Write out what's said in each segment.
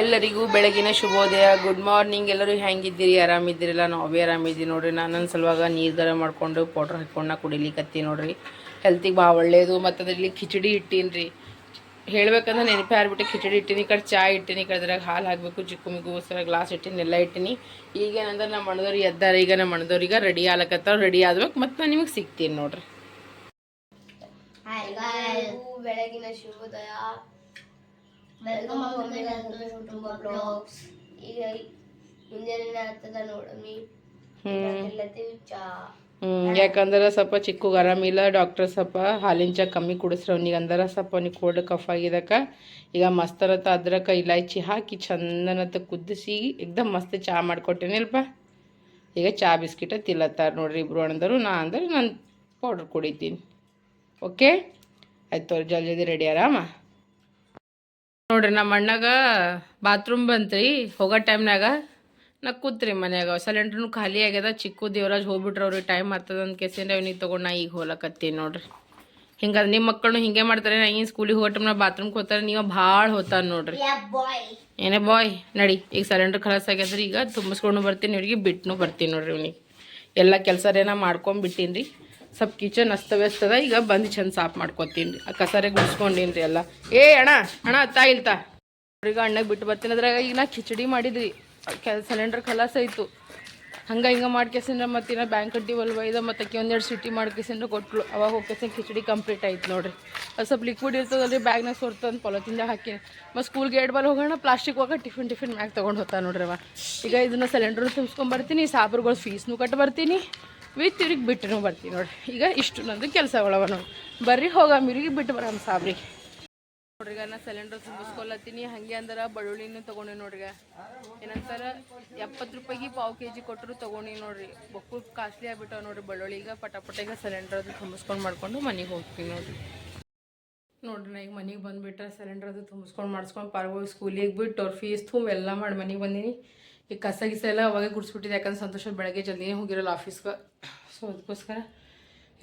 ಎಲ್ಲರಿಗೂ ಬೆಳಗಿನ ಶುಭೋದಯ. ಗುಡ್ ಮಾರ್ನಿಂಗ್ ಎಲ್ಲರೂ ಹೆಂಗಿದ್ದೀರಿ? ಆರಾಮಿದ್ದೀರಲ್ಲ? ನಾವೇ ಆರಾಮಿದ್ದೀವಿ ನೋಡ್ರಿ. ನಾನು ನನ್ನ ಸಲುವಾಗ ನೀರು ದರ ಮಾಡ್ಕೊಂಡು ಪೌಡ್ರ್ ಹಾಕೊಂಡು ಕುಡಿಲಿಕ್ಕತ್ತಿ ನೋಡಿರಿ. ನೋಡ್ರಿ ಹೆಲ್ತಿಗೆ ಭಾಳ ಒಳ್ಳೆಯದು ಮತ್ತು ಅದರಲ್ಲಿ ಖಿಚಡಿ ಇಟ್ಟೀನಿ ರೀ. ಹೇಳ್ಬೇಕಂದ್ರೆ ನೆನಪೇ ಆರ್ಬಿಟ್ಟು ಖಿಚಡಿ ಇಟ್ಟಿನಿ. ಕಡೆ ಚಾ ಇಟ್ಟಿನಿ. ಈ ಕಡೆ ಅದ್ರಾಗ ಹಾಲು ಹಾಕಬೇಕು ಚಿಕ್ಕು ಸರ ಗ್ಲಾಸ್ ಇಟ್ಟಿನಿ ಎಲ್ಲ ಇಟ್ಟಿನಿ. ಈಗೇನಂದ್ರೆ ನಮ್ಮ ಮಣದವ್ರು ಎದ್ದಾರ. ಈಗ ನಮ್ಮ ಮಣದವ್ರಿಗೆ ರೆಡಿ ಆಗ್ಲಕತ್ತಾವ ರೆಡಿ ಆದ್ಬೇಕು ಮತ್ತು ನಾನು ನಿಮಗೆ ಸಿಗ್ತೀನಿ ನೋಡ್ರಿ. ಬೆಳಗಿನ ಶುಭೋದಯ. ವೆಲ್ಕಮ್ ಕುಟುಂಬ ಬ್ಲಾಗ್ಸ್ ಈಗ ಮುಂಜಾನೆ ಆಗ್ತದ ನೋಡಮ್ಮಿ ಚಾ ಯಾಕಂದ್ರೆ ಸ್ವಲ್ಪ ಚಿಕ್ಕಗೆ ಆರಾಮಿಲ್ಲ ಡಾಕ್ಟರ್ ಸ್ವಲ್ಪ ಹಾಲಿನ ಚಾ ಕಮ್ಮಿ ಕುಡಿಸ್ರಿ ಅವ್ನಿಗೆ ಅಂದ್ರೆ ಸ್ವಲ್ಪ ಅವ್ನಿಗೆ ಕೋಲ್ಡ್ ಕಫ್ ಆಗಿದಕ್ಕ ಈಗ ಮಸ್ತರತ್ತ ಅದ್ರಕ ಇಲಾಚಿ ಹಾಕಿ ಚಂದನತ್ತ ಕುದಿಸಿ ಎಕ್ದಮ್ ಮಸ್ತ್ ಚಾ ಮಾಡಿಕೊಟ್ಟೇನಿಲ್ಪ ಈಗ ಚಾ ಬಿಸ್ಕಿಟ ತಿಲ್ಲತ್ತಾರ ನೋಡ್ರಿ ಇಬ್ರು ಅಣ್ಣಂದರು ನಾ ಅಂದ್ರೆ ನಾನು ಪೌಡ್ರ್ ಕುಡಿತೀನಿ. ಓಕೆ ಆಯ್ತು ಅವ್ರು ಜಲ್ದಿ ಜಲ್ದಿ ರೆಡಿ ಆರಾಮ? ನೋಡ್ರಿ ನಮ್ಮ ಅಣ್ಣಗ ಬಾತ್ರೂಮ್ ಬಂತ್ರಿ. ಹೋಗೋ ಟೈಮ್ನಾಗ ನಾ ಕೂತ್ರಿ ಮನ್ಯಾಗ. ಸಿಲಿಂಡ್ರೂ ಖಾಲಿ ಆಗ್ಯದ. ಚಿಕ್ಕು ದೇವರಾಜ್ ಹೋಗ್ಬಿಟ್ರು ಅವ್ರಿಗೆ ಟೈಮ್ ಆಗ್ತದ ಅಂತ ಕೇಸಿಂದ ಅವ್ನಿಗೆ ತೊಗೊಂಡು ನಾ ಈಗ ಹೋಲಕತ್ತೀನಿ ನೋಡ್ರಿ. ಹಿಂಗೆ ನಿಮ್ಮ ಮಕ್ಕಳು ಹಿಂಗೆ ಮಾಡ್ತಾರೆ. ನಾ ಏನು ಸ್ಕೂಲಿಗೆ ಹೋಗೋ ಟೈಮ್ನಾಗ ಬಾತ್ರೂಮ್ಗೆ ಹೋಗ್ತಾರೆ. ನೀವು ಭಾಳ ಹೋತಾರ ನೋಡ್ರಿ. ಏನೇ ಬಾಯ್ ನಡಿ. ಈಗ ಸಿಲಿಂಡ್ರ್ ಖಲಾಸ್ ಆಗ್ಯದ್ರಿ. ಈಗ ತುಂಬಿಸ್ಕೊಂಡು ಬರ್ತೀನಿ. ಇವ್ರಿಗೆ ಬಿಟ್ಟು ಬರ್ತೀನಿ ನೋಡ್ರಿ ಇವ್ನಿಗೆ. ಎಲ್ಲ ಕೆಲಸ ಮಾಡ್ಕೊಂಬಿಟ್ಟೀನಿ ರೀ ಸ್ವಲ್ಪ ಕಿಚನ್ ಅಸ್ತವ್ಯಸ್ತದ, ಈಗ ಬಂದು ಚಂದ ಸಾಫ್ ಮಾಡ್ಕೊತೀನಿ ಆ ಕಸರೆ ಗುಡ್ಸ್ಕೊಂಡೀನಿ ಎಲ್ಲ. ಏ, ಅಣ್ಣ ಅಣ್ಣ ತಾ ಇಲ್ತಾ? ಈಗ ಅಣ್ಣಗೆ ಬಿಟ್ಟು ಬರ್ತೀನಿ, ಅದ್ರಾಗ ಈಗ ನಾ ಕಿಚಡಿ ಮಾಡಿದ್ರಿ. ಸಿಲಿಂಡರ್ ಸಿಲಿಂಡ್ರ್ ಖಲಾಸ್ ಆಯಿತು. ಹಂಗೆ ಹಿಂಗೆ ಮಾಡ್ಕೇಸಿಂದ್ರೆ ಮತ್ತೆ ನಾ ಬ್ಯಾಂಕ್ ಕಟ್ಟಿವಲ್ವ ಇದು ಮತ್ತೆ ಅಕ್ಕಿ ಒಂದೆರಡು ಸಿಟಿ ಮಾಡ್ಕೇಸಿಂದ್ರೆ ಕೊಟ್ಲು. ಅವಾಗ ಹೋಗ್ಕೇಸಿಂದ ಖಿಚಡಿ ಕಂಪ್ಲೀಟ್ ಆಯ್ತು ನೋಡಿರಿ. ಅದು ಸ್ವಲ್ಪ ಲಿಕ್ವಿಡ್ ಇರ್ತದಲ್ರಿ ಬ್ಯಾಗ್ನಾಗ ಅಂತ ಪೊಲತಿಂದ ಹಾಕಿ. ಮತ್ತು ಸ್ಕೂಲ್ ಗೇಟ್ ಬಲ್ ಹೋಗೋಣ ಪ್ಲಾಸ್ಟಿಕ್ ಹೋಗ ಟಿಫಿನ್ ಟಿಫಿನ್ ಮ್ಯಾಗ ತೊಗೊಂಡು ಹೋಗ್ತಾ ನೋಡ್ರಿ ಅವ. ಈಗ ಇದನ್ನ ಸಿಲಿಂಡ್ರ್ ತುಂಬಿಸ್ಕೊಂಬರ್ತೀನಿ ಸಾಬ್ರುಗಳು ಫೀಸ್ನು ಕಟ್ಟಿ ಬರ್ತೀನಿ. ವಿತ್ ಇವ್ರಿಗೆ ಬಿಟ್ಟು ಬರ್ತೀನಿ ನೋಡಿ. ಈಗ ಇಷ್ಟು ನಂದು ಕೆಲಸಗಳವ ನೋಡಿ. ಬರ್ರಿ, ಹೋಗ ಮಿರಿಗಿ ಬಿಟ್ಟು ಬರೋಣ ಸಾಬ್ರಿ. ನೋಡ್ರಿ ಈಗ ನಾ ಸಿಲಿಂಡರ್ ತುಂಬಿಸ್ಕೊಲತ್ತೀನಿ. ಹಂಗೆ ಅಂದ್ರೆ ಬಳ್ಳುಳ್ಳಿನೂ ತೊಗೊಂಡಿ ನೋಡ್ರಿಗ ಏನಂತಾರೆ, ಎಪ್ಪತ್ತು ರೂಪಾಯಿಗೆ ಪಾವು ಕೆ ಜಿ ಕೊಟ್ಟರು ತೊಗೊಂಡಿ ನೋಡ್ರಿ. ಬೊಕ್ಕು ಕಾಸ್ಟ್ಲಿ ಆಗ್ಬಿಟ್ಟವ ನೋಡ್ರಿ ಬಳ್ಳುಳ್ಳಿ. ಈಗ ಪಟಪಟ ಪಟ ಈಗ ಸಿಲಿಂಡರ್ ಅದು ತುಂಬಿಸ್ಕೊಂಡು ಮಾಡ್ಕೊಂಡು ಮನೆಗೆ ಹೋಗ್ತೀನಿ ನೋಡ್ರಿ. ನೋಡ್ರಿ ನಾ ಈಗ ಮನೆಗೆ ಬಂದುಬಿಟ್ರೆ ಸಿಲಿಂಡರ್ ಅದು ತುಂಬಿಸ್ಕೊಂಡು ಮಾಡಿಸ್ಕೊಂಡು ಪಾರ್ಗೋಗಿ ಸ್ಕೂಲಿಗೆ ಬಿಟ್ಟು ಅವ್ರ ಫೀಸ್ ತುಂಬ ಎಲ್ಲ ಮಾಡಿ ಮನೆಗೆ ಬಂದೀನಿ. ಈಗ ಕಸ ಗಿಸ ಎಲ್ಲ ಅವಾಗೇ ಗುಡಿಸ್ಬಿಟ್ಟಿದೆ, ಯಾಕಂದ್ರೆ ಸಂತೋಷ ಬೆಳಗ್ಗೆ ಜಲ್ದಿನೇ ಹೋಗಿರಲ್ಲ ಆಫೀಸ್ಗೆ ಸೊ ಅದಕ್ಕೋಸ್ಕರ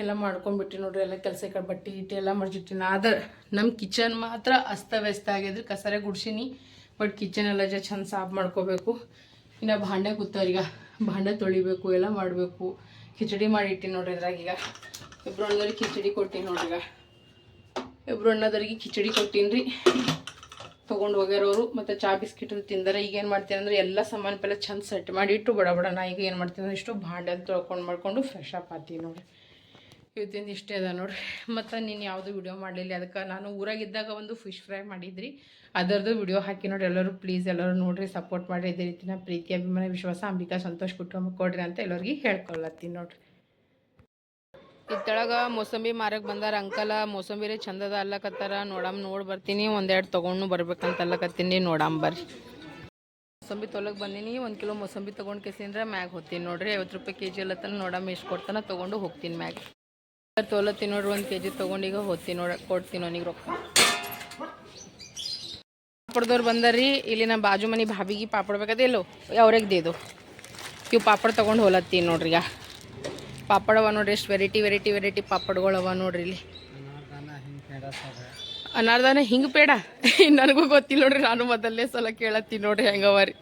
ಎಲ್ಲ ಮಾಡ್ಕೊಂಡ್ಬಿಟ್ಟು ನೋಡ್ರಿ, ಎಲ್ಲ ಕೆಲಸ ಈ ಕಡೆ ಬಟ್ಟೆ ಇಟ್ಟು ಎಲ್ಲ ಮಡ್ಚಿಟ್ಟಿನಿ ಆದ್ರೆ ನಮ್ಮ ಕಿಚನ್ ಮಾತ್ರ ಅಸ್ತವ್ಯಸ್ತ ಆಗಿದ್ರೆ, ಕಸರೆ ಗುಡ್ಸಿನಿ ಬಟ್ ಕಿಚನ್ ಎಲ್ಲ ಜ ಚಂದ ಸಾಫ್ ಮಾಡ್ಕೋಬೇಕು. ಇನ್ನು ಭಾಂಡೆ ಈಗ, ಭಾಂಡೆ ತೊಳಿಬೇಕು, ಎಲ್ಲ ಮಾಡಬೇಕು. ಕಿಚಡಿ ಮಾಡಿಟ್ಟಿನಿ ನೋಡ್ರಿ ಇದ್ರಾಗ ಈಗ. ಇಬ್ರು ಅಣ್ಣದವ್ರಿಗೆ ಕಿಚಡಿ ಕೊಟ್ಟಿನಿ ನೋಡ್ರಿ ಈಗ. ಇಬ್ರು ಅಣ್ಣದವ್ರಿಗೆ ಕಿಚಡಿ ಕೊಟ್ಟಿನಿ ರೀ ತೊಗೊಂಡು ಹೋಗ್ಯಾರವರು ಮತ್ತು ಚಾ ಬಿಸ್ಕಿಟ್ ತಿಂದರೆ ಈಗ ಏನು ಮಾಡ್ತೀನಿ ಅಂದರೆ ಎಲ್ಲ ಸಾಮಾನು ಪೆಲ್ಲ ಚಂದ ಸೆಟ್ ಮಾಡಿ ಇಟ್ಟು ಬಡ ಬಡ, ನಾ ಈಗ ಏನು ಮಾಡ್ತೀನಿ ಅಂದ್ರೆ ಇಷ್ಟು ಭಾಂಡೆ ತೊಳ್ಕೊಂಡು ಮಾಡ್ಕೊಂಡು ಫ್ರೆಶ್ ಅಪ್ ಆತೀವಿ ನೋಡಿ ಇವತ್ತಿಂದ ಇಷ್ಟೇ ಅದ ನೋಡಿರಿ. ಮತ್ತು ನೀನು ಯಾವುದು ವಿಡಿಯೋ ಮಾಡಲಿಲ್ಲ, ಅದಕ್ಕೆ ನಾನು ಊರಾಗಿದ್ದಾಗ ಒಂದು ಫಿಶ್ ಫ್ರೈ ಮಾಡಿದ್ರಿ. ಅದರದ್ದು ವಿಡಿಯೋ ಹಾಕಿ ನೋಡಿ ಎಲ್ಲರೂ ಪ್ಲೀಸ್ ಎಲ್ಲರೂ ನೋಡಿರಿ ಸಪೋರ್ಟ್ ಮಾಡಿ ಇದೇ ರೀತಿನ ಪ್ರೀತಿ, ಅಭಿಮಾನ, ವಿಶ್ವಾಸ, ಅಂಬಿಕಾ, ಸಂತೋಷ್ ಕುಟುಂಬ ಕೊಡ್ರಿ ಅಂತ ಎಲ್ಲರಿಗೆ ಹೇಳ್ಕೊಳ್ಳತ್ತೀನಿ ನೋಡ್ರಿ. ಇತ್ತೊಳಗ ಮೋಸಂಬಿ ಮಾರಕ್ಕೆ ಬಂದಾರ. ಅಂಕಲ ಮೋಸಂಬಿ ರೀ ಚಂದದ ಅಲ್ಲಕತ್ತಾರ. ನೋಡಮ್, ನೋಡಿ ಬರ್ತೀನಿ. ಒಂದೆರಡು ತಗೊಂಡು ಬರ್ಬೇಕಂತ ಅಲ್ಲಕತ್ತೀನಿ. ನೋಡಮ್ ಬರ್ರಿ. ಮೋಸಂಬಿ ತೊಲಗ್ ಬಂದೀನಿ. ಒಂದು ಕಿಲೋ ಮೋಸಂಬಿ ತೊಗೊಂಡು ಕೆಸಿಂದ್ರೆ ಮ್ಯಾಗ ಹೋಗ್ತೀನಿ ನೋಡ್ರಿ. ಐವತ್ತು ರೂಪಾಯಿ ಕೆ ಜಿ ಅಲ್ಲತ್ತನ ನೋಡಮ್ ಎಷ್ಟು ಕೊಡ್ತಾನ ತೊಗೊಂಡು ಹೋಗ್ತೀನಿ ಮ್ಯಾಗ. ತೊಲತ್ತೀನಿ ನೋಡ್ರಿ. ಒಂದು ಕೆ ಜಿ ಈಗ ಹೋಗ್ತೀನಿ ನೋಡ, ಕೊಡ್ತೀನಿ ಅವನಿಗೆ ರೊಕ್ಕ. ಪಾಪಡ್ದವ್ರು ಬಂದಾರ್ರಿ. ಇಲ್ಲಿ ನಮ್ಮ ಬಾಜು ಮನೆ ಭಾಬಿಗೆ ಪಾಪಡ್ ಬೇಕಾದ ಇಲ್ಲೋ ಅವ್ರಿಗೆ ದೇದು. ಇವು ಪಾಪಡ್ ತೊಗೊಂಡು ಹೋಲತ್ತೀನಿ ನೋಡ್ರಿ ಈಗ. ಪಾಪಡ್ ಅವ ನೋಡ್ರಿ ಎಷ್ಟು ವೆರೈಟಿ ವೆರೈಟಿ ವೆರೈಟಿ ಪಾಪಡ್ಗಳು ಅವ ನೋಡ್ರಿ ಇಲ್ಲಿ. ಅನಾರ್ದಾನ ಹಿಂಗೆ ಪೇಡ? ನನಗೂ ಗೊತ್ತಿಲ್ಲ ನೋಡ್ರಿ ನಾನು ಮೊದಲನೇ ಸಲ ಕೇಳತ್ತೀನಿ ನೋಡ್ರಿ ಹೆಂಗವ ರೀ.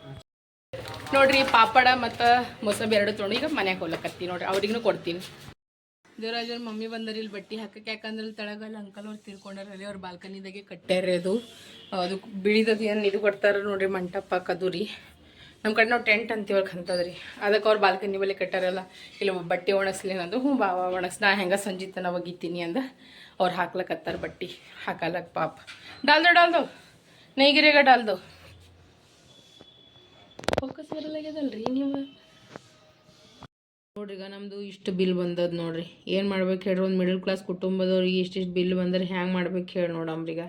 ನೋಡ್ರಿ ಪಾಪಡ ಮತ್ತು ಮೊಸಂಬಿ ಎರಡು ತೊಗೊಂಡು ಈಗ ಮನ್ಯಾಗ ಹೋಗ್ಲಕತ್ತೀನಿ ನೋಡ್ರಿ ಅವ್ರಿಗೂ ಕೊಡ್ತೀನಿ. ದೇವರಾಜರ ಮಮ್ಮಿ ಬಂದರಿ ಇಲ್ಲಿ ಬಟ್ಟೆ ಹಾಕಕ್ಕೆ ಯಾಕಂದ್ರೆ ಇಲ್ಲಿ ತಳಗಲ್ಲಿ ಅಂಕಲ್ ಅವ್ರು ತಿರ್ಕೊಂಡಾರಲ್ಲಿ ಅವ್ರ ಬಾಲ್ಕನಿದಾಗೆ ಕಟ್ಟ್ಯಾರ ಅದು. ಅದು ಬಿಳಿದದು ಏನು ಇದು ಕೊಡ್ತಾರ ನೋಡ್ರಿ ಮಂಟಪ ಕದೂರಿ ರೀ. ನಮ್ಮ ಕಡೆ ನಾವು ಟೆಂಟ್ ಅಂತೀವಿ ಅಂತದ್ರಿ ಅದಕ್ಕೆ ಅವ್ರು ಬಾಲ್ಕನಿ ಬಲ್ಲಿ ಕಟ್ಟಾರಲ್ಲ, ಇಲ್ಲ ಬಟ್ಟೆ ಒಣಸ್ಲಿ ನಂದು, ಹ್ಞೂ ಬಾ ಒಣಸ್ ನಾ ಹೆಂಗೆ ಸಂಜಿತನ ಒಗಿತೀನಿ ಅಂದ ಅವ್ರು ಹಾಕ್ಲಕ್ಕತ್ತಾರ ಬಟ್ಟೆ ಹಾಕಲಕ್ಕ ಪಾಪ. ಡಾಲ್ದು ಡಾಲ್ದು. ನೈಗಿರಿಯಾಗ ಡಾಲ್ದು. ಫೋಕಸ್ ಬರಲಾಗ್ಯದಲ್ರಿ ನೀವು. ನೋಡ್ರಿ ಈಗ ನಮ್ಮದು ಇಷ್ಟು ಬಿಲ್ ಬಂದದ ನೋಡ್ರಿ. ಏನು ಮಾಡ್ಬೇಕು ಹೇಳ್ರಿ, ಒಂದು ಮಿಡಲ್ ಕ್ಲಾಸ್ ಕುಟುಂಬದವ್ರಿಗೆ ಇಷ್ಟಿಷ್ಟು ಬಿಲ್ ಬಂದರೆ ಹ್ಯಾಂಗೆ ಮಾಡ್ಬೇಕು ಹೇಳಿ ನೋಡಮ್ರೀಗ.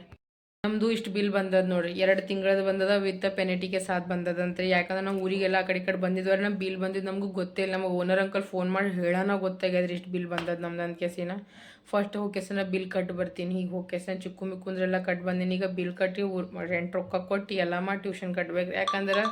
ನಮ್ಮದು ಇಷ್ಟು ಬಿಲ್ ಬಂದದ ನೋಡ್ರಿ. ಎರಡು ತಿಂಗಳದ ಬಂದದ ವಿತ್ ಪೆನೆಟಿಗೆ ಸಾಥ್ ಅಂತ ಯಾಕಂದ್ರೆ ನಾವು ಊರಿಗೆಲ್ಲ ಆ ಕಡೆ ಕಡೆ ಬಂದಿದ್ವಾರ ನಮ್ಮ ಬಿಲ್ ಬಂದಿದ್ದು ನಮಗೂ ಗೊತ್ತಿಲ್ಲ ನಮಗೆ ಓನರ್ ಅಂಕಲ್ ಫೋನ್ ಮಾಡಿ ಹೇಳೋಣ ಗೊತ್ತಾಗ್ಯದ್ರಿ ಇಷ್ಟು ಬಿಲ್ ಬಂದದ ನಮ್ದು ಅಂತ ಕೇಸಿನ. ಫಸ್ಟ್ ಹೋಗಿ ಕೆಸನ ಬಿಲ್ ಕಟ್ ಬರ್ತೀನಿ ಈಗ ಹೋಗಿ ಕೆಸನ ಚಿಕ್ಕು ಮಿಕ್ಕುಂದ್ರೆಲ್ಲ ಕಟ್ ಬಂದೀನಿ. ಈಗ ಬಿಲ್ ಕಟ್ಟಿ ಊರ್ ರೆಂಟ್ ರೊಕ್ಕ ಕೊಟ್ಟು ಎಲ್ಲ ಮಾಡಿ ಟ್ಯೂಷನ್ ಕಟ್ಬೇಕು ಯಾಕಂದ್ರೆ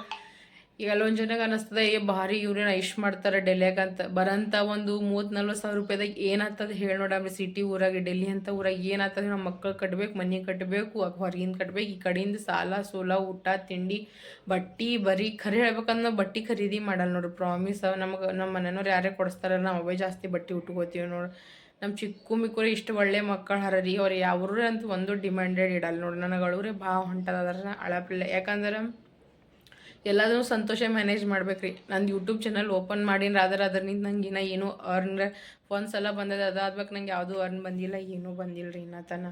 ಈಗ ಅಲ್ಲೊಂದು ಜನಕ್ಕೆ ಅನ್ನಿಸ್ತದೆ ಏ, ಭಾರಿ ಇವ್ರೇನು ಐಶ್ ಮಾಡ್ತಾರೆ ಅಂತ. ಬರಂತ ಒಂದು ಮೂವತ್ತು ನಲ್ವತ್ತು ಸಾವಿರ ರೂಪಾಯಿದಾಗ ಏನಾಗ್ತದೆ ಹೇಳಿ ನೋಡಮ್ರಿ ಸಿಟಿ ಊರಾಗ, ಡೆಲ್ಲಿ ಅಂತ ಊರಾಗ ಏನಾಗ್ತದೆ ನಮ್ಮ ಮಕ್ಕಳು ಕಟ್ಬೇಕು, ಮನೆ ಕಟ್ಟಬೇಕು ಹೊರಗಿಂದ ಕಟ್ಬೇಕು, ಈ ಕಡೆಯಿಂದ ಸಾಲ, ಸೋಲ, ಊಟ, ತಿಂಡಿ, ಬಟ್ಟಿ, ಬರೀ ಖರೆ ಹೇಳ್ಬೇಕಂದ್ರೆ ನಾವು ಬಟ್ಟೆ ಖರೀದಿ ಮಾಡಲ್ಲ ನೋಡ್ರಿ ಪ್ರಾಮಿಸ್ ನಮಗೆ ನಮ್ಮ ಮನೆಯವ್ರು ಯಾರೇ ಕೊಡಿಸ್ತಾರ ನಾವು ಅವೇ ಜಾಸ್ತಿ ಬಟ್ಟೆ ಉಟ್ಕೋತೀವಿ ನೋಡಿ. ನಮ್ಮ ಚಿಕ್ಕ ಮಿಕ್ಕೂರು ಇಷ್ಟು ಒಳ್ಳೆ ಮಕ್ಕಳು ಹರರಿ, ಅವ್ರು ಯಾವ್ರೂ ಅಂತ ಒಂದು ಡಿಮ್ಯಾಂಡೆಡ್ ಇಡಲ್ಲ ನೋಡಿ. ನನಗೆ ಅಳುವ್ರೆ ಭಾಳ ಹೊಂಟದ ಅಳಪಿಲ್ಲ ಯಾಕಂದ್ರೆ ಎಲ್ಲದೂ ಸಂತೋಷ ಮ್ಯಾನೇಜ್ ಮಾಡ್ಬೇಕ್ರಿ. ನಂದು ಯೂಟ್ಯೂಬ್ ಚಾನಲ್ ಓಪನ್ ಮಾಡಿನ ಆದ್ರೆ ಅದ್ರಿಂದ ನಂಗೆ ಇನ್ನೂ ಏನು ಅರ್ನ್ ಒಂದು ಸಲ ಬಂದದ ಅದಾದ್ಬೇಕು, ನಂಗೆ ಯಾವುದೂ ಅರ್ನ್ ಬಂದಿಲ್ಲ, ಏನೂ ಬಂದಿಲ್ಲ ರೀ ಇನ್ನೂ ತನ.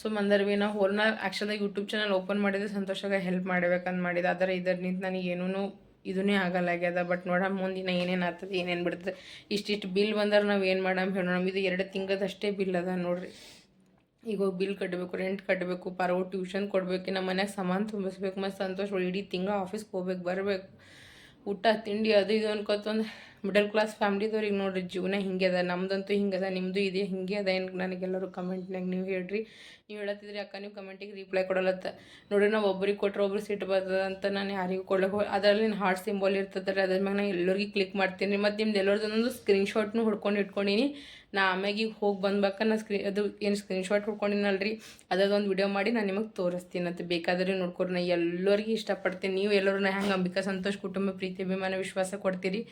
ಸೊ ಮಂದರ್ ಭೀ ನಾ ಹೋಲ್ನ ಆ್ಯಕ್ಚುಲಾಗಿ ಯೂಟ್ಯೂಬ್ ಚಾನಲ್ ಓಪನ್ ಮಾಡಿದ್ರೆ ಸಂತೋಷಾಗ ಹೆಲ್ಪ್ ಮಾಡ್ಬೇಕಂತ ಮಾಡಿದೆ. ಆದರೆ ಇದರಿಂದ ನನಗೆ ಏನೂ ಇದನ್ನೇ ಆಗಲ್ಲಾಗ್ಯದ ಬಟ್ ನೋಡ ಮುಂದಿನ ಏನೇನು ಆಗ್ತದೆ, ಏನೇನು ಬಿಡ್ತದೆ ಇಷ್ಟಿಷ್ಟು ಬಿಲ್ ಬಂದ್ರೆ ನಾವು ಏನು ಮಾಡಮ್ ಹೇಳೋಣ. ಇದು ಎರಡು ತಿಂಗಳದಷ್ಟೇ ಬಿಲ್ ಅದ ನೋಡ್ರಿ. ಈಗ ಹೋಗಿ ಬಿಲ್ ಕಟ್ಟಬೇಕು ರೆಂಟ್ ಕಟ್ಟಬೇಕು ಪಾರೋ ಟ್ಯೂಷನ್ ಕೊಡಬೇಕು ನಮ್ಮ ಮನ್ಯಾಗ ಸಾಮಾನು ತುಂಬಿಸ್ಬೇಕು, ಮತ್ತು ಸಂತೋಷ ಇಡೀ ತಿಂಗಳು ಆಫೀಸ್ಗೆ ಹೋಗ್ಬೇಕು, ಬರಬೇಕು. ಊಟ, ತಿಂಡಿ, ಅದು ಇದು ಅನ್ಕೋತಂದು ಮಿಡಲ್ ಕ್ಲಾಸ್ ಫ್ಯಾಮ್ಲಿದವ್ರಿಗೆ ನೋಡ್ರಿ, ಜೀವನ ಹಿಂಗೆ ಅದ, ನಮ್ದಂತೂ ಹಿಂಗೆ ಅದ ನಿಮ್ಮದು ಇದೆ ಹಿಂಗೆ ಅದ ಏನು ನನಗೆಲ್ಲರೂ ಕಮೆಂಟ್ನಾಗ ನೀವು ಹೇಳ್ರಿ. ನೀವು ಹೇಳತ್ತಿದ್ರಿ, ಅಕ್ಕ ನೀವು ಕಮೆಂಟಿಗೆ ರಿಪ್ಲೈ ಕೊಡಲತ್ತ ನೋಡ್ರಿ, ನಾವು ಒಬ್ರಿಗೆ ಕೊಟ್ರೆ ಒಬ್ರು ಸಿಟ್ಟು ಬರ್ತದ ಅಂತ ನಾನು ಯಾರಿಗೂ ಕೊಡ್ಲಿಕ್ಕೆ ಹೋಗಿ ಅದರಲ್ಲಿ ಹಾರ್ಟ್ ಸಿಂಬಲ್ ಇರ್ತದೆ ರೀ ಅದ್ರ ಮ್ಯಾಗ ನಾನು ಎಲ್ಲರಿಗೆ ಕ್ಲಿಕ್ ಮಾಡ್ತೀನಿ. ರೀ ಮತ್ತು ನಿಮ್ದು ಎಲ್ಲರದೊಂದು ಸ್ಕ್ರೀನ್ಶಾಟ್ನು ಹುಡ್ಕೊಂಡು ಇಟ್ಕೊಂಡೀನಿ. ನಾ ಆಮ್ಯಾಗ ಈಗ ಹೋಗಿ ಬಂದ್ಬೇಕ ನಾ ಸ್ಕ್ರೀನ್ ಅದು ಏನು ಸ್ಕ್ರೀನ್ಶಾಟ್ ಹುಡ್ಕೊಂಡಿನಲ್ರಿ ಅದೊಂದು ವಿಡಿಯೋ ಮಾಡಿ ನಾನು ನಿಮಗೆ ತೋರಿಸ್ತೀನಿ. ಅಂತ ಬೇಕಾದ್ರೆ ನೋಡ್ಕೊರಿ, ನಾ ಎಲ್ಲರಿಗೂ ಇಷ್ಟಪಡ್ತೀನಿ. ನೀವು ಎಲ್ಲರೂ ನಾ ಹ್ಯಾಂಗೆ ಅಂಬಿಕಾ ಸಂತೋಷ್ ಕುಟುಂಬ, ಪ್ರೀತಿ, ಅಭಿಮಾನ, ವಿಶ್ವಾಸ ಕೊಡ್ತೀರಿ.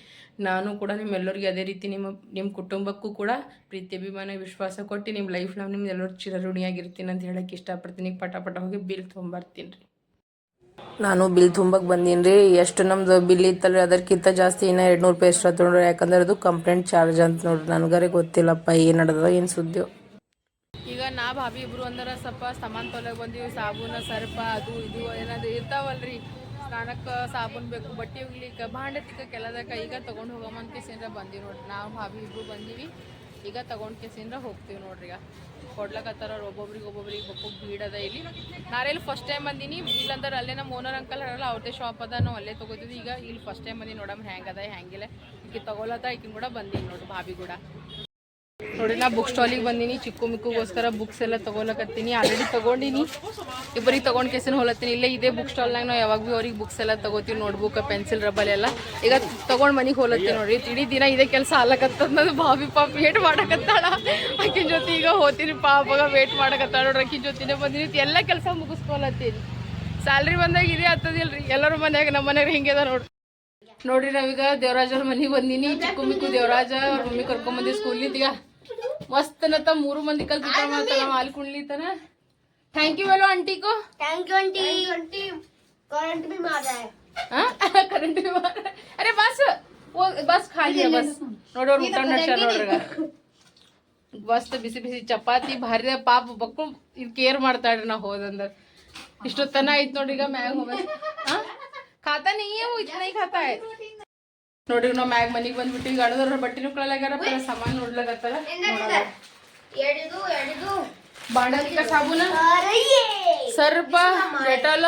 ನಾನು ಕೂಡ ನಿಮ್ಮೆಲ್ಲರಿಗೂ ಅದೇ ರೀತಿ ನಿಮ್ಮ ನಿಮ್ಮ ಕುಟುಂಬಕ್ಕೂ ಕೂಡ ಪ್ರೀತಿ ಅಭಿಮಾನ ವಿಶ್ವಾಸ ಕೊಟ್ಟು ನಿಮ್ಮ ಲೈಫ್ ನಾವು ನಿಮ್ಮ ಎಲ್ಲರೂ ಚಿರಋಣಿಯಾಗಿರ್ತೀನಿ ಅಂತ ಹೇಳಕ್ಕೆ ಇಷ್ಟಪಡ್ತೀನಿ. ಈಗ ಪಟ ಪಟ ಹೋಗಿ ಬಿಲ್ ತೊಗೊಂಬರ್ತೀನಿ ರೀ. ನಾನು ಬಿಲ್ ತುಂಬಕ್ಕೆ ಬಂದೀನಿ ರೀ. ಎಷ್ಟು ನಮ್ದು ಬಿಲ್ ಇತ್ತಲ್ಲ ಅದಕ್ಕಿಂತ ಜಾಸ್ತಿ ಇನ್ನೂ ಎರಡು ನೂರು ರೂಪಾಯಿ ಆತು ತೊಗೊಂಡ್ರೆ. ಯಾಕಂದ್ರೆ ಅದು ಕಂಪ್ಲೇಂಟ್ ಚಾರ್ಜ್ ಅಂತ ನೋಡ್ರಿ. ನನಗರೆ ಗೊತ್ತಿಲ್ಲಪ್ಪ ಏನು ನಡೆದ ಏನು ಸುದ್ದಿ ಈಗ ನಾ ಭಾಬಿ ಇಬ್ರು ಅಂದ್ರೆ ಸ್ವಲ್ಪ ಸಾಮಾನು ತೊಲಗ್ ಬಂದೀವಿ. ಸಾಬೂನ ಸರ್ಪ ಅದು ಇದು ಏನಾದ್ರು ಇರ್ತಾವಲ್ರಿ. ಸ್ನಾನಕ್ಕೆ ಸಾಬೂನ್ ಬೇಕು, ಬಟ್ಟೆ ಒಗ್ಲಿಕ್ಕೆ ಭಾಂಡೆ ತಿಕ್ಕ ಎಲ್ಲದಕ್ಕೆ ಈಗ ತೊಗೊಂಡು ಹೋಗಮ್ಮನ್ ಕೇಸಿಂದ್ರ ಬಂದೀವಿ ನೋಡ್ರಿ. ನಾವು ಭಾಬಿ ಇಬ್ರು ಬಂದೀವಿ, ಈಗ ತಗೊಂಡ್ ಕೇಸಿಂದ್ರ ಹೋಗ್ತೀವಿ ನೋಡ್ರಿ ಈಗ. ಕೊಡ್ಲಕತ್ತಾರ ಒಬ್ಬೊಬ್ರಿಗೆ ಒಬ್ಬೊಬ್ರಿಗೆ ಬಕ್ಕು ಬೀಡ್ ಅದ ಇಲ್ಲಿ. ನಾರೆಲ್ಲಿ ಫಸ್ಟ್ ಟೈಮ್ ಬಂದೀನಿ, ಇಲ್ಲಂದ್ರೆ ಅಲ್ಲೇ ನಮ್ಮ ಓನರ್ ಅಂಕಲ್ ಹೇಳಲ್ಲ ಅವ್ರದೇ ಶಾಪ್ ಅದ, ನಾವು ಅಲ್ಲೇ ತೊಗೋತೀವಿ ಈಗ ಇಲ್ಲಿ ಫಸ್ಟ್ ಟೈಮ್ ಬಂದೀನಿ ನೋಡಮ್ ಹ್ಯಾಂಗದ ಹ್ಯಾಂಗಿಲ್ಲ ಈಕಿ ತಗೊಳತ್ತ, ಈಕಿನ ಕೂಡ ಬಂದೀನಿ ನೋಡ್ರಿ ಭಾಬಿ ಕೂಡ. ನೋಡಿ, ನಾ ಬುಕ್ ಸ್ಟಾಲಿಗೆ ಬಂದೀನಿ. ಚಿಕ್ಕು ಮಿಕ್ಕುಗೋಸ್ಕರ ಬುಕ್ಸ್ ಎಲ್ಲ ತಗೊಳಕತ್ತೀನಿ. ಆಲ್ರೆಡಿ ತಗೊಂಡಿನಿ. ಇಬ್ಬರಿಗೆ ತಗೊಂಡ್ ಕೇಸಿನ ಹೋಲತ್ತೀನಿ. ಇಲ್ಲೇ ಇದೇ ಬುಕ್ ಸ್ಟಾಲ್ನಾಗ ನಾವು ಯಾವಾಗ ಭೀ ಅವ್ರಿಗೆ ಬುಕ್ಸ್ ಎಲ್ಲ ತಗೋತೀವಿ ನೋಟ್ಬುಕ್ ಪೆನ್ಸಿಲ್ ರಬ್ಬಲ್ ಎಲ್ಲ. ಈಗ ತಗೊಂಡ್ ಮನೆಗೆ ಹೋಲತ್ತೀನಿ ನೋಡ್ರಿ ಇಡೀ ದಿನ ಇದೇ ಕೆಲಸ ಆಲಕತ್ತದ ನಾನು ಭಾವಿ ಪಾಪ ವೇಟ್ ಮಾಡಕತ್ತಾಳ. ಆಕಿನ ಜೊತೆ ಈಗ ಹೋತೀನಿ. ಪಾಪ ವೇಟ್ ಮಾಡಕತ್ತಾಳ ನೋಡ್ರಿ. ಆಕಿನ ಜೊತೆನೇ ಬಂದಿನಿ. ಎಲ್ಲ ಕೆಲಸ ಮುಗಿಸ್ಕೊಲತ್ತೀನಿ ಸ್ಯಾಲ್ರಿ ಬಂದಾಗ ಇದೇ ಆಗ್ತದಿಲ್ರಿ. ಎಲ್ಲರೂ ಮನ್ಯಾಗ ನಮ್ಮ ಮನೆಯಾಗ ಹಿಂಗೆ ಅದ ನೋಡ್ರಿ. ನೋಡ್ರಿ ನಾವೀಗ ದೇವರಾಜ್ ಅವ್ರ ಮನೆಗೆ ಬಂದಿನಿ. ಚಿಕ್ಕ ಮಿಕ್ಕು ದೇವರಾಜ ಅವ್ರ ಮಮ್ಮಿ ಸ್ಕೂಲ್ ಸ್ಕೂಲಿಂದ ಈಗ मस्त ना तर मोरू कल तुझ्या मला माल कुंडली तर ना। आंटी को। Thank you aunty. आंटी। करंट भी मार रहा है। हाँ? करंट भी मार रहा अरे बस वो बस खाली है बस। नोडो रूटा नशा नोडरगा केयर मारता है ना हो ಪಾಪ इस तो तना ಮಾಡ್ತಾಳ್ರಿ डिगा मैं हूँ बस। हाँ? खाता नहीं है वो इतना ही खाता है। ನೋಡಿ ನಾವು ಮ್ಯಾಗ್ ಮನಿಗೆ ಬಂದ್ಬಿಟ್ಟು ಈಗ ಅಳದ್ರ ಬಟ್ಟಿನೂ ಕಳಲಾಗ್ಯಾರ ಪರ ಸಾಮಾನು ನೋಡ್ಲಾಗತ್ತಾರ ಬಾಂಡಲಿಕ ಸಾಬೂನ? ಸರ್ಪ ಡೆಟಾಲ.